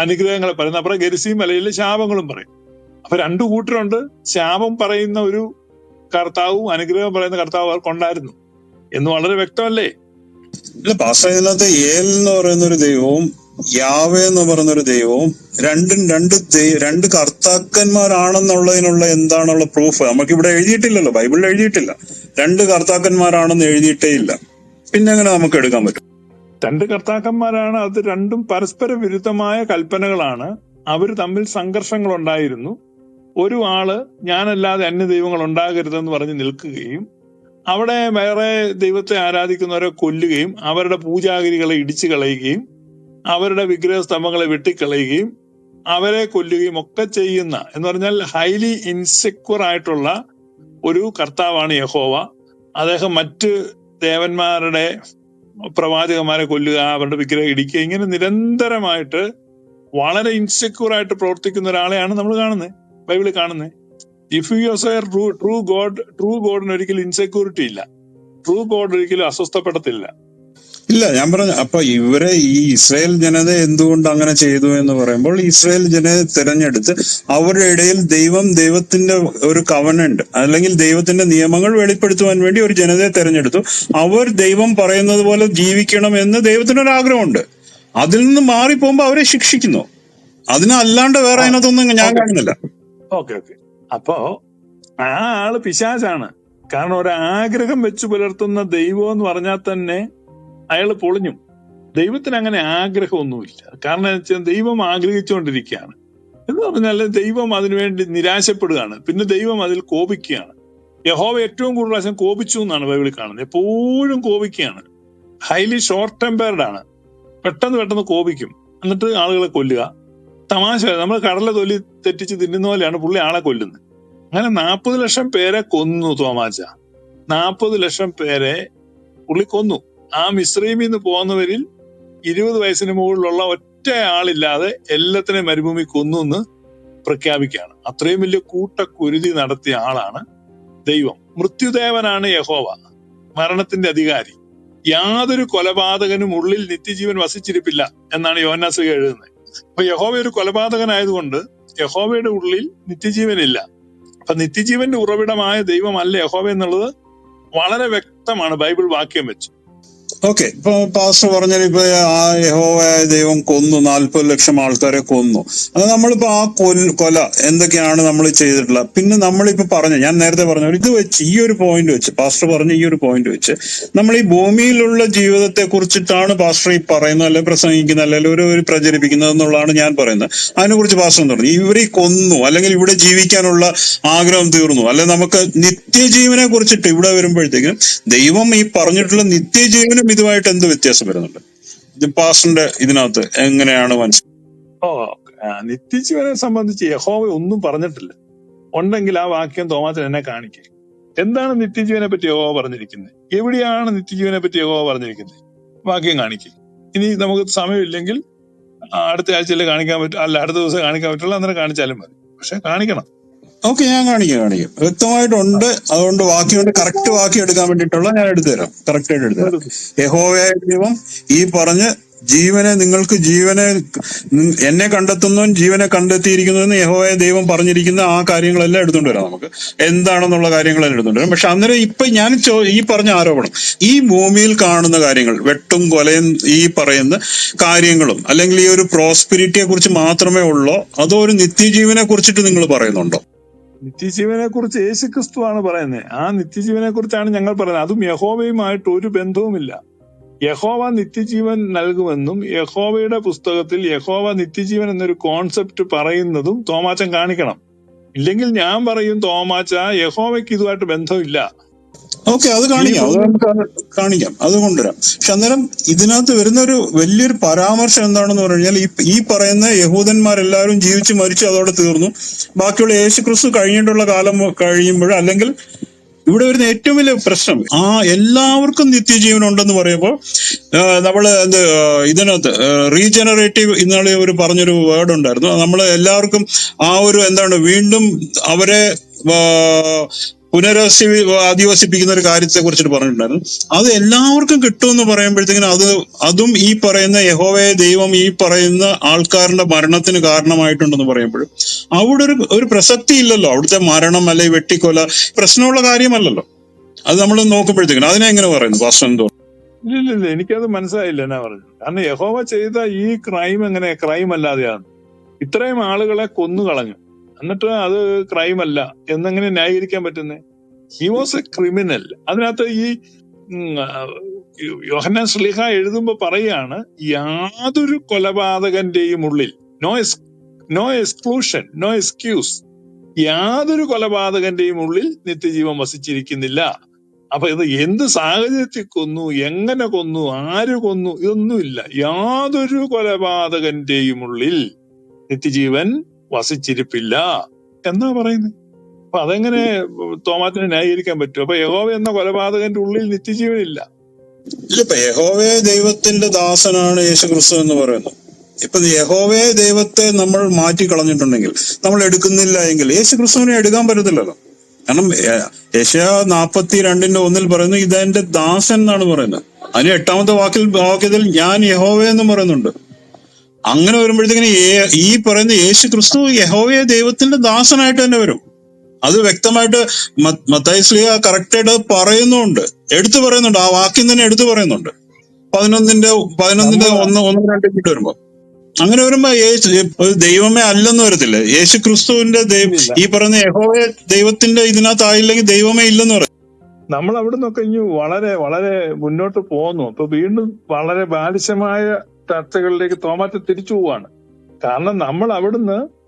അനുഗ്രഹങ്ങളെ പറയുന്നത് അപ്പുറം ഗരിസീം മലയിൽ ശാപങ്ങളും പറയും. അപ്പൊ രണ്ടു കൂട്ടരുണ്ട്. ശാപം പറയുന്ന ഒരു കർത്താവും അനുഗ്രഹം പറയുന്ന കർത്താവ് അവർക്കുണ്ടായിരുന്നു എന്ന് വളരെ വ്യക്തമല്ലേ? ഇല്ല പാസ്റ്റർ ഇതിനകത്ത് ഏൽ എന്ന് പറയുന്ന ഒരു ദൈവവും യാവേ എന്ന് പറയുന്ന ഒരു ദൈവവും രണ്ടും രണ്ട് രണ്ട് കർത്താക്കന്മാരാണെന്നുള്ളതിനുള്ള എന്താണുള്ള പ്രൂഫ് നമുക്ക് ഇവിടെ എഴുതിയിട്ടില്ലല്ലോ ബൈബിളിൽ എഴുതിയിട്ടില്ല. രണ്ട് കർത്താക്കന്മാരാണെന്ന് എഴുതിയിട്ടേ ഇല്ല. പിന്നെ അങ്ങനെ നമുക്ക് എടുക്കാൻ പറ്റും? രണ്ട് കർത്താക്കന്മാരാണ് അത് രണ്ടും പരസ്പര വിരുദ്ധമായ കൽപ്പനകളാണ്. അവർ തമ്മിൽ സംഘർഷങ്ങൾ ഉണ്ടായിരുന്നു ഒരു ആൾ ഞാനല്ലാതെ അന്യ ദൈവങ്ങൾ ഉണ്ടാകരുതെന്ന് പറഞ്ഞ് നിൽക്കുകയും അവിടെ വേറെ ദൈവത്തെ ആരാധിക്കുന്നവരെ കൊല്ലുകയും അവരുടെ പൂജാഗിരികളെ ഇടിച്ചു കളയുകയും അവരുടെ വിഗ്രഹ സ്തംഭങ്ങളെ വെട്ടിക്കളയുകയും അവരെ കൊല്ലുകയും ഒക്കെ ചെയ്യുന്ന എന്ന് പറഞ്ഞാൽ ഹൈലി ഇൻസെക്യൂർ ആയിട്ടുള്ള ഒരു കർത്താവാണ് യഹോവ. അദ്ദേഹം മറ്റ് ദേവന്മാരുടെ പ്രവാചകന്മാരെ കൊല്ലുക അവരുടെ വിഗ്രഹം ഇടിക്കുക ഇങ്ങനെ നിരന്തരമായിട്ട് വളരെ ഇൻസെക്യൂർ ആയിട്ട് പ്രവർത്തിക്കുന്ന ഒരാളെയാണ് നമ്മൾ കാണുന്നത്. ബൈബിളിൽ കാണുന്നത് if you true true God true ഗോഡിന് ഒരിക്കലും ഇൻസെക്യൂരിറ്റി ഇല്ല. ട്രൂ ഗോഡ് ഒരിക്കലും അസ്വസ്ഥപ്പെടത്തില്ല. ഇല്ല ഞാൻ പറഞ്ഞു അപ്പൊ ഇവരെ ഈ ഇസ്രായേൽ ജനത എന്തുകൊണ്ട് അങ്ങനെ ചെയ്തു എന്ന് പറയുമ്പോൾ ഇസ്രായേൽ ജനത തിരഞ്ഞെടുത്ത് അവരുടെ ഇടയിൽ ദൈവം ദൈവത്തിന്റെ ഒരു കവനുണ്ട് അല്ലെങ്കിൽ ദൈവത്തിന്റെ നിയമങ്ങൾ വെളിപ്പെടുത്തുവാൻ വേണ്ടി ഒരു ജനതയെ തിരഞ്ഞെടുത്തു. അവർ ദൈവം പറയുന്നത് പോലെ ജീവിക്കണം എന്ന് ദൈവത്തിനൊരു ആഗ്രഹമുണ്ട്. അതിൽ നിന്ന് മാറിപ്പോകുമ്പോ അവരെ ശിക്ഷിക്കുന്നു. അതിനല്ലാണ്ട് വേറെ അതിനകത്തൊന്നും ഞാൻ കാണുന്നില്ല. Okay okay. അപ്പോ ആ ആൾ പിശാചാണ്. കാരണം ഒരാഗ്രഹം വെച്ച് പുലർത്തുന്ന ദൈവം എന്ന് പറഞ്ഞാൽ തന്നെ അയാൾ പൊളിഞ്ഞു. ദൈവത്തിന് അങ്ങനെ ആഗ്രഹമൊന്നുമില്ല. കാരണം വെച്ചാൽ ദൈവം ആഗ്രഹിച്ചുകൊണ്ടിരിക്കുകയാണ്. എന്ന് പറഞ്ഞാൽ ദൈവം അതിനുവേണ്ടി നിരാശപ്പെടുകയാണ്. പിന്നെ ദൈവം അതിൽ കോപിക്കുകയാണ്. യഹോവ ഏറ്റവും കൂടുതൽ പ്രാവശ്യം കോപിച്ചു എന്നാണ് ബൈബിളിൽ കാണുന്നത്. എപ്പോഴും കോപിക്കുകയാണ്. ഹൈലി ഷോർട്ട് ടെമ്പേർഡ് ആണ്. പെട്ടെന്ന് പെട്ടെന്ന് കോപിക്കും. എന്നിട്ട് ആളുകളെ കൊല്ലുക. തമാശ നമ്മൾ കടല തൊലി തെറ്റിച്ച് തിന്നുന്ന പോലെയാണ് പുള്ളി ആളെ കൊല്ലുന്നത്. അങ്ങനെ നാൽപ്പത് ലക്ഷം പേരെ കൊന്നു തോമാച്ച. നാൽപ്പത് ലക്ഷം പേരെ പുള്ളി കൊന്നു. ആ മിശ്രീമിൽ നിന്ന് പോകുന്നവരിൽ ഇരുപത് വയസ്സിന് മുകളിലുള്ള ഒറ്റ ആളില്ലാതെ എല്ലാത്തിനെയും മരുഭൂമി കൊന്നു എന്ന് പ്രഖ്യാപിക്കുകയാണ്. അത്രയും വലിയ കൂട്ടക്കുരുതി നടത്തിയ ആളാണ് ദൈവം. മൃത്യുദേവനാണ് യഹോവ മരണത്തിന്റെ അധികാരി. യാതൊരു കൊലപാതകനും ഉള്ളിൽ നിത്യജീവൻ വസിച്ചിരിപ്പില്ല എന്നാണ് യോനാസ് എഴുതുന്നത്. അപ്പൊ യഹോവ ഒരു കൊലപാതകനായതുകൊണ്ട് യഹോവയുടെ ഉള്ളിൽ നിത്യജീവനില്ല. അപ്പൊ നിത്യജീവന്റെ ഉറവിടമായ ദൈവമല്ല യഹോവ എന്നുള്ളത് വളരെ വ്യക്തമാണ് ബൈബിൾ വാക്യം വെച്ച്. ഓക്കെ ഇപ്പൊ പാസ്റ്റർ പറഞ്ഞാൽ ഇപ്പൊ ആ യഹോവായ ദൈവം കൊന്നു. നാൽപ്പത് ലക്ഷം ആൾക്കാരെ കൊന്നു. അത് നമ്മളിപ്പോ ആ കൊൽ- കൊല എന്തൊക്കെയാണ് നമ്മൾ ചെയ്തിട്ടുള്ളത്? പിന്നെ നമ്മളിപ്പോ പറഞ്ഞു ഞാൻ നേരത്തെ പറഞ്ഞു ഇത് വെച്ച് ഈ ഒരു പോയിന്റ് വെച്ച് പാസ്റ്റർ പറഞ്ഞ ഈ ഒരു പോയിന്റ് വെച്ച് നമ്മൾ ഈ ഭൂമിയിലുള്ള ജീവിതത്തെ കുറിച്ചിട്ടാണ് പാസ്റ്റർ ഈ പറയുന്നത് അല്ലെ പ്രസംഗിക്കുന്നത് അല്ലെങ്കിൽ ഒരു ഒരു പ്രചരിപ്പിക്കുന്നത് എന്നുള്ളതാണ് ഞാൻ പറയുന്നത്. അതിനെക്കുറിച്ച് പാസ്റ്റർ പറഞ്ഞു. ഇവരെ കൊന്നു അല്ലെങ്കിൽ ഇവിടെ ജീവിക്കാനുള്ള ആഗ്രഹം തീർന്നു അല്ലെ നമുക്ക് നിത്യജീവനെ കുറിച്ചിട്ട് ഇവിടെ വരുമ്പോഴത്തേക്കും ദൈവം ഈ പറഞ്ഞിട്ടുള്ള നിത്യജീവനും ഇതുമായിട്ട് എന്ത് വ്യത്യാസം വരുന്നുണ്ട്? ഇത് പാസ്റ്ററിന്റെ ഇതിനകത്ത് എങ്ങനെയാണ് മനസ്സിലാക്കുന്നത് ഓ നിത്യജീവനെ സംബന്ധിച്ച് യഹോവ ഒന്നും പറഞ്ഞിട്ടില്ല. ഉണ്ടെങ്കിൽ ആ വാക്യം തോമാച്ചൻ എന്നെ കാണിക്കുക എന്താണ് നിത്യജീവനെ പറ്റി യഹോവ പറഞ്ഞിരിക്കുന്നത് എവിടെയാണ് നിത്യജീവനെ പറ്റി യഹോവ പറഞ്ഞിരിക്കുന്നത് വാക്യം കാണിക്കുക ഇനി നമുക്ക് സമയമില്ലെങ്കിൽ അടുത്ത ആഴ്ചയിൽ കാണിക്കാൻ പറ്റും അല്ല അടുത്ത ദിവസം കാണിക്കാൻ പറ്റുള്ളൂ അന്നേരം കാണിച്ചാലും മതി. പക്ഷെ കാണിക്കണം. ഓക്കെ ഞാൻ കാണിക്കാം കാണിക്കാം. വ്യക്തമായിട്ടുണ്ട്. അതുകൊണ്ട് വാക്കിയുണ്ട് കറക്റ്റ് വാക്കി എടുക്കാൻ വേണ്ടിയിട്ടുള്ള ഞാൻ എടുത്തു തരാം. കറക്റ്റ് ആയിട്ട് എടുത്തു തരാം. യഹോവയായ ദൈവം ഈ പറഞ്ഞ് ജീവനെ നിങ്ങൾക്ക് ജീവനെ എന്നെ കണ്ടെത്തുന്നു ജീവനെ കണ്ടെത്തിയിരിക്കുന്നതെന്ന് യഹോവയ ദൈവം പറഞ്ഞിരിക്കുന്ന ആ കാര്യങ്ങളെല്ലാം എടുത്തുകൊണ്ട് വരാം നമുക്ക്. എന്താണെന്നുള്ള കാര്യങ്ങളെല്ലാം എടുത്തുകൊണ്ട് വരാം. പക്ഷെ അന്നേരം ഇപ്പൊ ഞാൻ ഈ പറഞ്ഞ ആരോപണം ഈ ഭൂമിയിൽ കാണുന്ന കാര്യങ്ങൾ വെട്ടും കൊലയും ഈ പറയുന്ന കാര്യങ്ങളും അല്ലെങ്കിൽ ഈ ഒരു പ്രോസ്പിരിറ്റിയെ കുറിച്ച് മാത്രമേ ഉള്ളോ? അതോ ഒരു നിത്യജീവനെ കുറിച്ചിട്ട് നിങ്ങൾ പറയുന്നുണ്ടോ? നിത്യജീവനെ കുറിച്ച് യേശു ക്രിസ്തുവാണ് പറയുന്നത്. ആ നിത്യജീവനെ കുറിച്ചാണ് ഞങ്ങൾ പറയുന്നത്. അതും യഹോവയുമായിട്ട് ഒരു ബന്ധവുമില്ല. യഹോവ നിത്യജീവൻ നൽകുമെന്നും യഹോവയുടെ പുസ്തകത്തിൽ യഹോവ നിത്യജീവൻ എന്നൊരു കോൺസെപ്റ്റ് പറയുന്നതും തോമാച്ചൻ കാണിക്കണം. ഇല്ലെങ്കിൽ ഞാൻ പറയും തോമാച്ച യഹോവയ്ക്ക് ഇതുമായിട്ട് ബന്ധമില്ല. ഓക്കെ അത് കാണിക്കാം. അത് നമുക്ക് കാണിക്കാം. അത് കൊണ്ടുവരാം. പക്ഷെ അന്നേരം ഇതിനകത്ത് വരുന്ന ഒരു വലിയൊരു പരാമർശം എന്താണെന്ന് പറഞ്ഞു കഴിഞ്ഞാൽ ഈ ഈ പറയുന്ന യഹൂദന്മാരെല്ലാവരും ജീവിച്ച് മരിച്ചു അതോടെ തീർന്നു. ബാക്കിയുള്ള യേശു ക്രിസ്തു കഴിഞ്ഞിട്ടുള്ള കാലം കഴിയുമ്പോൾ അല്ലെങ്കിൽ ഇവിടെ വരുന്ന ഏറ്റവും വലിയ പ്രശ്നം ആ എല്ലാവർക്കും നിത്യജീവൻ ഉണ്ടെന്ന് പറയുമ്പോൾ നമ്മൾ എന്ത് ഇതിനകത്ത് റീജനറേറ്റീവ് ഇന്നാളെ ഒരു പറഞ്ഞൊരു വേർഡ് ഉണ്ടായിരുന്നു. നമ്മൾ എല്ലാവർക്കും ആ ഒരു എന്താണ് വീണ്ടും അവരെ ആ, പുനരസി അധിവസിപ്പിക്കുന്ന ഒരു കാര്യത്തെ കുറിച്ചിട്ട് പറഞ്ഞിട്ടുണ്ടായിരുന്നു. അത് എല്ലാവർക്കും കിട്ടുമെന്ന് പറയുമ്പോഴത്തേക്കിനും അത് അതും ഈ പറയുന്ന യഹോവയ ദൈവം ഈ പറയുന്ന ആൾക്കാരുടെ മരണത്തിന് കാരണമായിട്ടുണ്ടെന്ന് പറയുമ്പോഴും അവിടെ ഒരു ഒരു പ്രസക്തി ഇല്ലല്ലോ. അവിടുത്തെ മരണം അല്ലെ വെട്ടിക്കൊല പ്രശ്നമുള്ള കാര്യമല്ലല്ലോ. അത് നമ്മൾ നോക്കുമ്പോഴത്തേക്കിനും അതിനെ എങ്ങനെ പറയുന്നു വാസ്തവം ഇല്ല ഇല്ല ഇല്ല എനിക്കത് മനസ്സിലായില്ല എന്നാ പറഞ്ഞു കാരണം യഹോവ ചെയ്ത ഈ ക്രൈം എങ്ങനെ? ക്രൈം അല്ലാതെയാണ്. ഇത്രയും ആളുകളെ കൊന്നു കളഞ്ഞു എന്നിട്ട് അത് ക്രൈം അല്ല. എന്നെങ്ങനെ ന്യായീകരിക്കാൻ പറ്റുന്നേ? ഹി വാസ് എ ക്രിമിനൽ അതിനകത്ത് ഈ യോഹന്നാൻ ശ്ലീഹ എഴുതുമ്പോ പറയാണ് യാതൊരു കൊലപാതകന്റെയും ഉള്ളിൽ no yes no exclusion no excuse യാതൊരു കൊലപാതകന്റെയും ഉള്ളിൽ നിത്യജീവൻ വസിച്ചിരിക്കുന്നില്ല. അപ്പൊ ഇത് എന്ത് സാഹചര്യത്തിൽ കൊന്നു എങ്ങനെ കൊന്നു ആര് കൊന്നു ഇതൊന്നുമില്ല. യാതൊരു കൊലപാതകന്റെയും ഉള്ളിൽ നിത്യജീവൻ വസിച്ചിരിപ്പില്ല. എന്നാ പറയുന്നത് അപ്പൊ അതെങ്ങനെ തോമാറ്റിനെ ന്യായീകരിക്കാൻ പറ്റും? അപ്പൊ യഹോവ എന്ന കൊലപാതകന്റെ ഉള്ളിൽ നിത്യജീവനില്ല. ഇല്ല യഹോവയെ ദൈവത്തിന്റെ ദാസനാണ് യേശു ക്രിസ്തു എന്ന് പറയുന്നത് ഇപ്പൊ യഹോവേ ദൈവത്തെ നമ്മൾ മാറ്റി കളഞ്ഞിട്ടുണ്ടെങ്കിൽ നമ്മൾ എടുക്കുന്നില്ല എങ്കിൽ യേശു ക്രിസ്തുവിനെ എടുക്കാൻ പറ്റത്തില്ലല്ലോ. കാരണം യേശ നാപ്പത്തി രണ്ടിന്റെ ഒന്നിൽ പറയുന്നു ഇതെന്റെ ദാസൻ എന്നാണ് പറയുന്നത്. അതിന് എട്ടാമത്തെ വാക്കിൽ വാക്യത്തിൽ ഞാൻ യഹോവ എന്ന് പറയുന്നുണ്ട്. അങ്ങനെ വരുമ്പോഴത്തേക്കിന് ഈ പറയുന്ന യേശു ക്രിസ്തു യഹോവയെ ദൈവത്തിന്റെ ദാസനായിട്ട് തന്നെ വരും. അത് വ്യക്തമായിട്ട് മത്തൈസ്ലിയ കറക്റ്റായിട്ട് പറയുന്നുണ്ട്. എടുത്തു പറയുന്നുണ്ട്. ആ വാക്യം തന്നെ എടുത്തു പറയുന്നുണ്ട്. പതിനൊന്നിന്റെ പതിനൊന്നിന്റെ ഒന്ന് ഒന്ന് രണ്ട് കിട്ടി വരുമ്പോ. അങ്ങനെ വരുമ്പോ യേശു ദൈവമേ അല്ലെന്ന് വരത്തില്ല. യേശു ക്രിസ്തുവിന്റെ ദൈവം ഈ പറയുന്ന യഹോവയെ ദൈവത്തിന്റെ ഇതിനകത്തായില്ലെങ്കിൽ ദൈവമേ ഇല്ലെന്ന് പറയും. നമ്മൾ അവിടെ നിന്നൊക്കെ ഇനി വളരെ വളരെ മുന്നോട്ട് പോകുന്നു. അപ്പൊ വീണ്ടും വളരെ ബാലിശമായ ചർച്ചകളിലേക്ക് തോമാറ്റ തിരിച്ചു പോവാണ്. കാരണം നമ്മൾ അവിടുന്ന്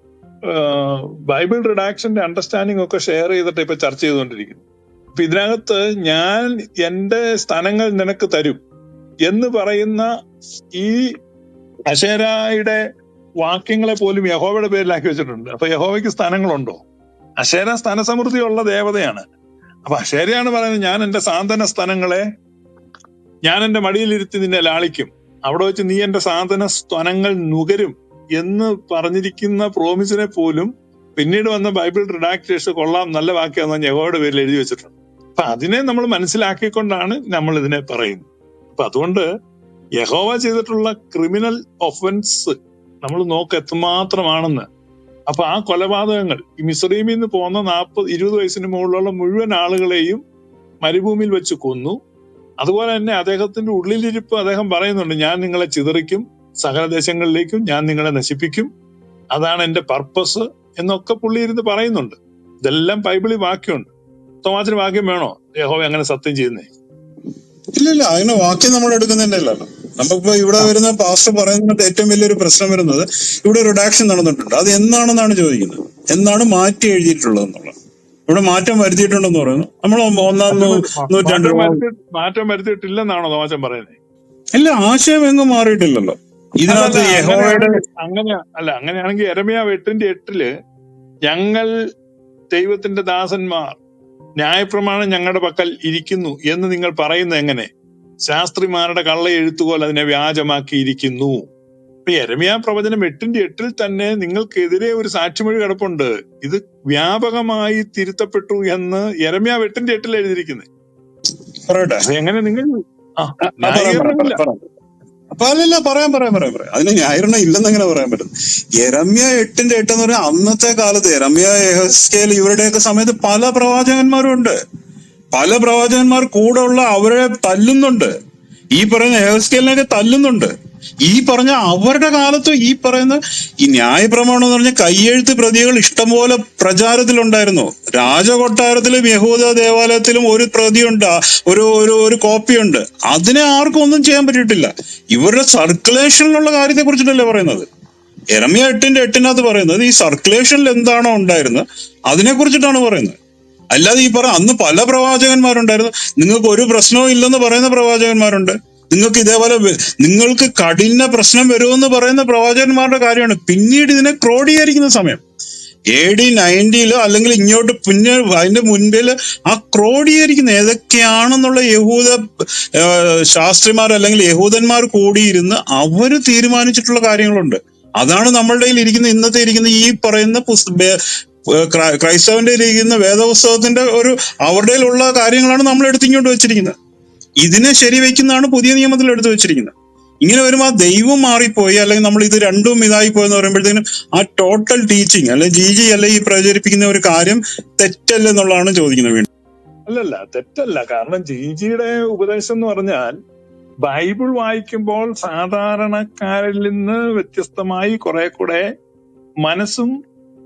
ബൈബിൾ റിഡാക്ഷന്റെ അണ്ടർസ്റ്റാൻഡിംഗ് ഒക്കെ ഷെയർ ചെയ്തിട്ട് ഇപ്പൊ ചർച്ച ചെയ്തുകൊണ്ടിരിക്കുന്നു. അപ്പൊ ഇതിനകത്ത് ഞാൻ എന്റെ സ്ഥാനങ്ങൾ നിനക്ക് തരും എന്ന് പറയുന്ന ഈ അശേരായുടെ വാക്യങ്ങളെ പോലും യഹോവയുടെ പേരിലാക്കി വെച്ചിട്ടുണ്ട്. അപ്പൊ യഹോവയ്ക്ക് സ്ഥാനങ്ങളുണ്ടോ അശേര സ്ഥാനസമൃദ്ധിയുള്ള ദേവതയാണ്. അപ്പൊ അശേരയാണ് പറയുന്നത് ഞാൻ എന്റെ സാന്ത്വന സ്ഥാനങ്ങളെ ഞാൻ എന്റെ മടിയിലിരുത്തി നിന്നെ ലാളിക്കും. അവിടെ വെച്ച് നീ എന്റെ സാധന സ്തനങ്ങൾ നുകരും എന്ന് പറഞ്ഞിരിക്കുന്ന പ്രോമിസിനെ പോലും പിന്നീട് വന്ന ബൈബിൾ റിഡാക്ടേഴ്സ് കൊള്ളാം നല്ല വാക്യാന്ന് യഹോയുടെ പേരിൽ എഴുതി വെച്ചിട്ടുണ്ട്. അപ്പൊ അതിനെ നമ്മൾ മനസ്സിലാക്കിക്കൊണ്ടാണ് നമ്മൾ ഇതിനെ പറയുന്നത്. അപ്പൊ അതുകൊണ്ട് യഹോവ ചെയ്തിട്ടുള്ള ക്രിമിനൽ ഒഫൻസ് നമ്മൾ നോക്ക് എത്രമാത്രമാണെന്ന്. അപ്പൊ ആ കൊലപാതകങ്ങൾ ഈ മിസ്രീമിൽ നിന്ന് പോകുന്ന നാൽപ്പത് ഇരുപത് വയസ്സിന് മുകളിലുള്ള മുഴുവൻ ആളുകളെയും മരുഭൂമിയിൽ വെച്ച് കൊന്നു. അതുപോലെ തന്നെ അദ്ദേഹത്തിന്റെ ഉള്ളിലിരിപ്പ് അദ്ദേഹം പറയുന്നുണ്ട് ഞാൻ നിങ്ങളെ ചിതറിക്കും സകല ദേശങ്ങളിലേക്കും ഞാൻ നിങ്ങളെ നശിപ്പിക്കും. അതാണ് എന്റെ പർപ്പസ് എന്നൊക്കെ പുള്ളി ഇരുന്ന് പറയുന്നുണ്ട്. ഇതെല്ലാം ബൈബിളിൽ വാക്യമുണ്ട്. തോമാത്തിന് വാക്യം വേണോ? യഹോവ അങ്ങനെ സത്യം ചെയ്യുന്നേ. ഇല്ല ഇല്ല അങ്ങനെ വാക്യം നമ്മൾ എടുക്കുന്നുണ്ടല്ലോ നമുക്കിപ്പോ ഇവിടെ വരുന്ന പാസ്റ്റർ പറയുന്നത് ഏറ്റവും വലിയൊരു പ്രശ്നം വരുന്നത് ഇവിടെ റിഡാക്ഷൻ നടന്നിട്ടുണ്ട്. അത് എന്താണെന്നാണ് ചോദിക്കുന്നത്? എന്താണ് മാറ്റി എഴുതിയിട്ടുള്ളത് എന്നുള്ളത് ഇവിടെ മാറ്റം വരുത്തിയിട്ടുണ്ടെന്ന് പറയുന്നു. നമ്മൾ ഒന്നാം നൂറ്റാണ്ട് മാറ്റം വരുത്തി- മാറ്റം വരുത്തിയിട്ടില്ലെന്നാണോ തോമാച്ചൻ പറയുന്നത് ഇല്ല ആശയം എങ്ങും മാറിയിട്ടില്ലല്ലോ. ഇതിനകത്ത് യഹോവയുടെ അങ്ങനെ അല്ല അങ്ങനെയാണെങ്കിൽ എരമിയ എട്ടിന്റെ എട്ടിൽ ഞങ്ങൾ ദൈവത്തിന്റെ ദാസന്മാർ ന്യായപ്രമാണം ഞങ്ങളുടെ പക്കൽ ഇരിക്കുന്നു എന്ന് നിങ്ങൾ പറയുന്നത് എങ്ങനെ? ശാസ്ത്രിമാരുടെ കള്ള എഴുത്തുപോലെ അതിനെ വ്യാജമാക്കിയിരിക്കുന്നു. യരമിയ പ്രവചനം എട്ടിന്റെ എട്ടിൽ തന്നെ നിങ്ങൾക്കെതിരെ ഒരു സാക്ഷിമൊഴി കിടപ്പുണ്ട്. ഇത് വ്യാപകമായി തിരുത്തപ്പെട്ടു എന്ന് യരമിയ എട്ടിന്റെ എട്ടിൽ എഴുതിയിരിക്കുന്നത്. പറയട്ടെ. എങ്ങനെ നിങ്ങൾ. അപ്പൊ അല്ലല്ല പറയാം പറയാം പറയാം പറയാം. അതിന് ന്യായീകരണം ഇല്ലെന്ന് എങ്ങനെ പറയാൻ പറ്റും? എരമ്യ എട്ടിന്റെ എട്ട് എന്ന് പറഞ്ഞാൽ അന്നത്തെ കാലത്ത് എരമ്യ എഹസ്കേൽ ഇവരുടെയൊക്കെ സമയത്ത് പല പ്രവാചകന്മാരും ഉണ്ട്. പല പ്രവാചകന്മാർ കൂടെ ഉള്ള അവരെ തല്ലുന്നുണ്ട്. ഈ പറയുന്ന എഹസ്റ്റേലിനെയൊക്കെ തല്ലുന്നുണ്ട്. ഈ പറഞ്ഞ അവരുടെ കാലത്ത് ഈ പറയുന്ന ഈ ന്യായപ്രമാണം എന്ന് പറഞ്ഞ കയ്യെഴുത്ത് പ്രതികൾ ഇഷ്ടംപോലെ പ്രചാരത്തിലുണ്ടായിരുന്നു. രാജകൊട്ടാരത്തിലും യഹൂദ ദേവാലയത്തിലും ഒരു പ്രതിയുണ്ട്. ഒരു ഒരു ഒരു കോപ്പിയുണ്ട്. അതിനെ ആർക്കും ഒന്നും ചെയ്യാൻ പറ്റിയിട്ടില്ല. ഇവരുടെ സർക്കുലേഷനിലുള്ള കാര്യത്തെ കുറിച്ചിട്ടല്ലേ പറയുന്നത്? എരമ്യ എട്ടിന്റെ എട്ടിനകത്ത് പറയുന്നത് ഈ സർക്കുലേഷനിൽ എന്താണോ ഉണ്ടായിരുന്നത് അതിനെ കുറിച്ചിട്ടാണ് പറയുന്നത്. അല്ലാതെ ഈ പറ അന്ന് പല പ്രവാചകന്മാരുണ്ടായിരുന്നു. നിങ്ങൾക്ക് ഒരു പ്രശ്നവും ഇല്ലെന്ന് പറയുന്ന പ്രവാചകന്മാരുണ്ട്. നിങ്ങൾക്ക് ഇതേപോലെ നിങ്ങൾക്ക് കഠിന പ്രശ്നം വരുമെന്ന് പറയുന്ന പ്രവാചകന്മാരുടെ കാര്യമാണ്. പിന്നീട് ഇതിനെ ക്രോഡീകരിക്കുന്ന സമയം. എ ഡി നയന്റിയിലോ അല്ലെങ്കിൽ ഇങ്ങോട്ട് പിന്നെ അതിന്റെ മുൻപിൽ ആ ക്രോഡീകരിക്കുന്ന ഏതൊക്കെയാണെന്നുള്ള യഹൂദ ശാസ്ത്രിമാർ അല്ലെങ്കിൽ യഹൂദന്മാർ കൂടിയിരുന്ന് അവർ തീരുമാനിച്ചിട്ടുള്ള കാര്യങ്ങളുണ്ട്. അതാണ് നമ്മളുടെ ഇരിക്കുന്ന ഇന്നത്തെ ഇരിക്കുന്ന ഈ പറയുന്ന ക്രൈസ്തവന്റെ ഇരിക്കുന്ന വേദപുസ്തകത്തിന്റെ ഒരു അവരുടെ ഉള്ള കാര്യങ്ങളാണ് നമ്മൾ എടുത്തിങ്ങോട്ട് വെച്ചിരിക്കുന്നത്. ഇതിനെ ശരിവെക്കുന്നതാണ് പുതിയ നിയമത്തിൽ എടുത്തു വെച്ചിരിക്കുന്നത്. ഇങ്ങനെ വരുമ്പോൾ ആ ദൈവം മാറിപ്പോയി അല്ലെങ്കിൽ നമ്മൾ ഇത് രണ്ടും ഇതായി പോയെന്ന് പറയുമ്പോഴത്തേനും ആ ടോട്ടൽ ടീച്ചിങ് അല്ലെ ജി ജി അല്ലെ ഈ പ്രചരിപ്പിക്കുന്ന ഒരു കാര്യം തെറ്റല്ലെന്നുള്ളതാണ് ചോദിക്കുന്നത് വീണ്ടും. അല്ലല്ല തെറ്റല്ല. കാരണം ജി ജിയുടെ ഉപദേശം എന്ന് പറഞ്ഞാൽ ബൈബിൾ വായിക്കുമ്പോൾ സാധാരണക്കാരിൽ നിന്ന് വ്യത്യസ്തമായി കുറെ കൂടെ മനസ്സും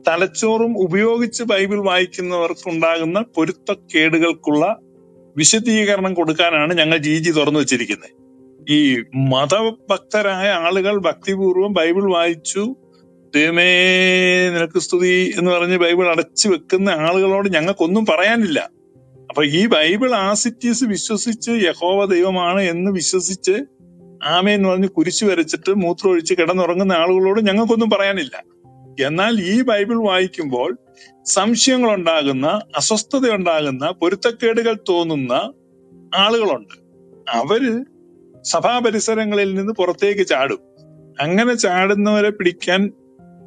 തലച്ചോറും ഉപയോഗിച്ച് ബൈബിൾ വായിക്കുന്നവർക്കുണ്ടാകുന്ന പൊരുത്തക്കേടുകൾക്കുള്ള വിശദീകരണം കൊടുക്കാനാണ് ഞങ്ങൾ ജി ജി തുറന്നു വെച്ചിരിക്കുന്നത് ഈ മതഭക്തരായ ആളുകൾ ഭക്തിപൂർവം ബൈബിൾ വായിച്ചു. ദൈവമേ നിനക്ക് സ്തുതി എന്ന് പറഞ്ഞ് ബൈബിൾ അടച്ചു വെക്കുന്ന ആളുകളോട് ഞങ്ങൾക്കൊന്നും പറയാനില്ല. അപ്പൊ ഈ ബൈബിൾ ആസിറ്റീസ് വിശ്വസിച്ച് യഹോവ ദൈവമാണ് എന്ന് വിശ്വസിച്ച് ആമേ എന്ന് പറഞ്ഞ് കുരിശു വരച്ചിട്ട് മൂത്രമൊഴിച്ച് കിടന്നുറങ്ങുന്ന ആളുകളോട് ഞങ്ങൾക്കൊന്നും പറയാനില്ല. എന്നാൽ ഈ ബൈബിൾ വായിക്കുമ്പോൾ സംശയങ്ങൾ ഉണ്ടാകുന്ന അസ്വസ്ഥത ഉണ്ടാകുന്ന പൊരുത്തക്കേടുകൾ തോന്നുന്ന ആളുകളുണ്ട്. അവർ സഭാ പരിസരങ്ങളിൽ നിന്ന് പുറത്തേക്ക് ചാടും. അങ്ങനെ ചാടുന്നവരെ പിടിക്കാൻ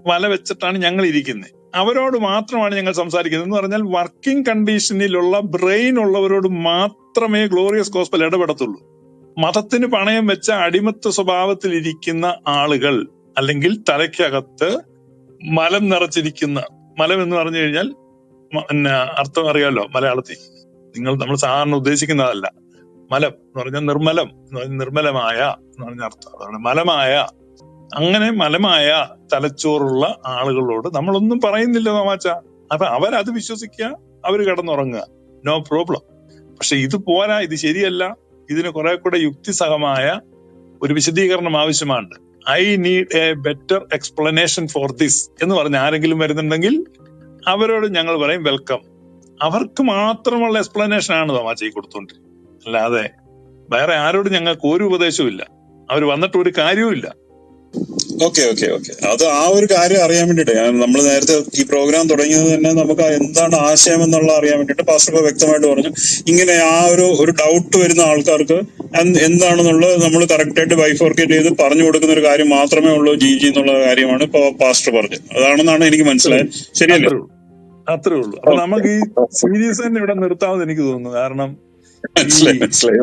വല വെച്ചിട്ടാണ് ഞങ്ങൾ ഇരിക്കുന്നത് അവരോട് മാത്രമാണ് ഞങ്ങൾ സംസാരിക്കുന്നത്. എന്ന് പറഞ്ഞാൽ വർക്കിംഗ് കണ്ടീഷനിലുള്ള ബ്രെയിൻ ഉള്ളവരോട് മാത്രമേ ഗ്ലോറിയസ് ഗോസ്പൽ ഇടപെടത്തുള്ളൂ. മതത്തിന് പണയം വെച്ച അടിമത്ത സ്വഭാവത്തിൽ ഇരിക്കുന്ന ആളുകൾ അല്ലെങ്കിൽ തലയ്ക്കകത്ത് മലം നിറച്ചിരിക്കുന്ന മലം എന്ന് പറഞ്ഞു കഴിഞ്ഞാൽ പിന്നെ അർത്ഥം അറിയാമല്ലോ മലയാളത്തിൽ. നിങ്ങൾ നമ്മൾ സാധാരണ ഉദ്ദേശിക്കുന്നതല്ല. മലം എന്ന് പറഞ്ഞാൽ നിർമ്മലം എന്ന് പറഞ്ഞാൽ നിർമ്മലമായ എന്ന് പറഞ്ഞ അർത്ഥം. അതുകൊണ്ട് മലമായ. അങ്ങനെ മലമായ തലച്ചോറുള്ള ആളുകളോട് നമ്മളൊന്നും പറയുന്നില്ല മാമാച്ച. അപ്പൊ അവരത് വിശ്വസിക്കുക അവർ കിടന്നുറങ്ങുക. നോ പ്രോബ്ലം പക്ഷെ ഇത് പോരാ ഇത് ശരിയല്ല. ഇതിന് കുറെ കൂടെ യുക്തിസഹമായ ഒരു വിശദീകരണം ആവശ്യമാണ് I need a better explanation for this എന്ന് പറഞ്ഞ് ആരെങ്കിലും വരുന്നുണ്ടെങ്കിൽ അവരോട് ഞങ്ങൾ പറയും വെൽക്കം അവർക്ക് മാത്രമുള്ള എക്സ്പ്ലനേഷൻ ആണ് തോമാച്ചി കൊടുത്തോണ്ടിരിക്കുന്നത് അല്ലാതെ വേറെ ആരോടും ഞങ്ങൾക്ക് ഒരു ഉപദേശവും ഇല്ല അവർ വന്നിട്ട് ഒരു കാര്യവും ഇല്ല ഓക്കെ ഓക്കെ ഓക്കെ. അത് ആ ഒരു കാര്യം അറിയാൻ വേണ്ടിട്ട് നമ്മൾ നേരത്തെ ഈ പ്രോഗ്രാം തുടങ്ങിയത് തന്നെ നമുക്ക് എന്താണ് ആശയം എന്നുള്ള അറിയാൻ വേണ്ടിട്ട് പാസ്റ്റർ വ്യക്തമായിട്ട് പറഞ്ഞു. ഇങ്ങനെ ആ ഒരു ഒരു ഡൗട്ട് വരുന്ന ആൾക്കാർക്ക് എന്ത് എന്താണെന്നുള്ളത് നമ്മൾ കറക്റ്റായിട്ട് ബൈഫോർക്കേറ്റ് ചെയ്ത് പറഞ്ഞു കൊടുക്കുന്ന ഒരു കാര്യം മാത്രമേ ഉള്ളൂ ജി ജി എന്നുള്ള കാര്യമാണ് ഇപ്പൊ പാസ്റ്റർ പറഞ്ഞത്. അതാണെന്നാണ് എനിക്ക് മനസ്സിലായത്. ശരിയല്ലേ? അത്രേ ഉള്ളൂ. അപ്പൊ നമുക്ക് ഈ സീരീസ് തന്നെ ഇവിടെ നിർത്താമെന്ന് എനിക്ക് തോന്നുന്നു. കാരണം മനസ്സിലായി മനസ്സിലായി.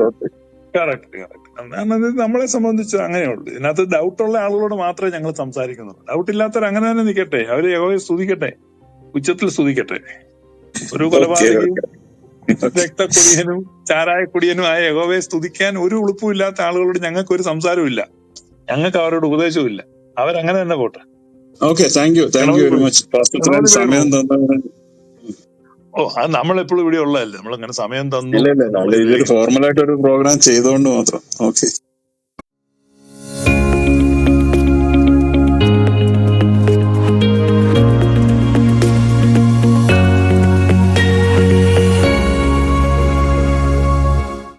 കറക്റ്റ് കറക്റ്റ് കാരണം നമ്മളെ സംബന്ധിച്ച് അങ്ങനെയുള്ളൂ ഇതിനകത്ത് ഡൗട്ടുള്ള ആളുകളോട് മാത്രമേ ഞങ്ങൾ സംസാരിക്കുന്നുള്ളൂ. ഡൗട്ട് ഇല്ലാത്തവർ അങ്ങനെ തന്നെ നിൽക്കട്ടെ അവർ യഹോവയെ സ്തുതിക്കട്ടെ. ഉച്ചത്തിൽ സ്തുതിക്കട്ടെ. ഒരു കൊലപാതകയും രക്തക്കുടിയനും ചാരായ കുടിയനും ആയ യഹോവയെ സ്തുതിക്കാൻ ഒരു ഉളുപ്പും ഇല്ലാത്ത ആളുകളോട് ഞങ്ങൾക്ക് ഒരു സംസാരവും ഇല്ല ഞങ്ങൾക്ക് അവരോട് ഉപദേശവും ഇല്ല അവരങ്ങനെ തന്നെ പോട്ടെ. Okay thank you thank you very much സമയം തന്നതിന് ഓ അത് നമ്മളെപ്പോഴും ഇവിടെ ഉള്ളതല്ലേ? നമ്മളങ്ങനെ സമയം തന്നു. ഫോർമലായിട്ട് ഒരു പ്രോഗ്രാം ചെയ്തോണ്ട് മാത്രം. ഓക്കെ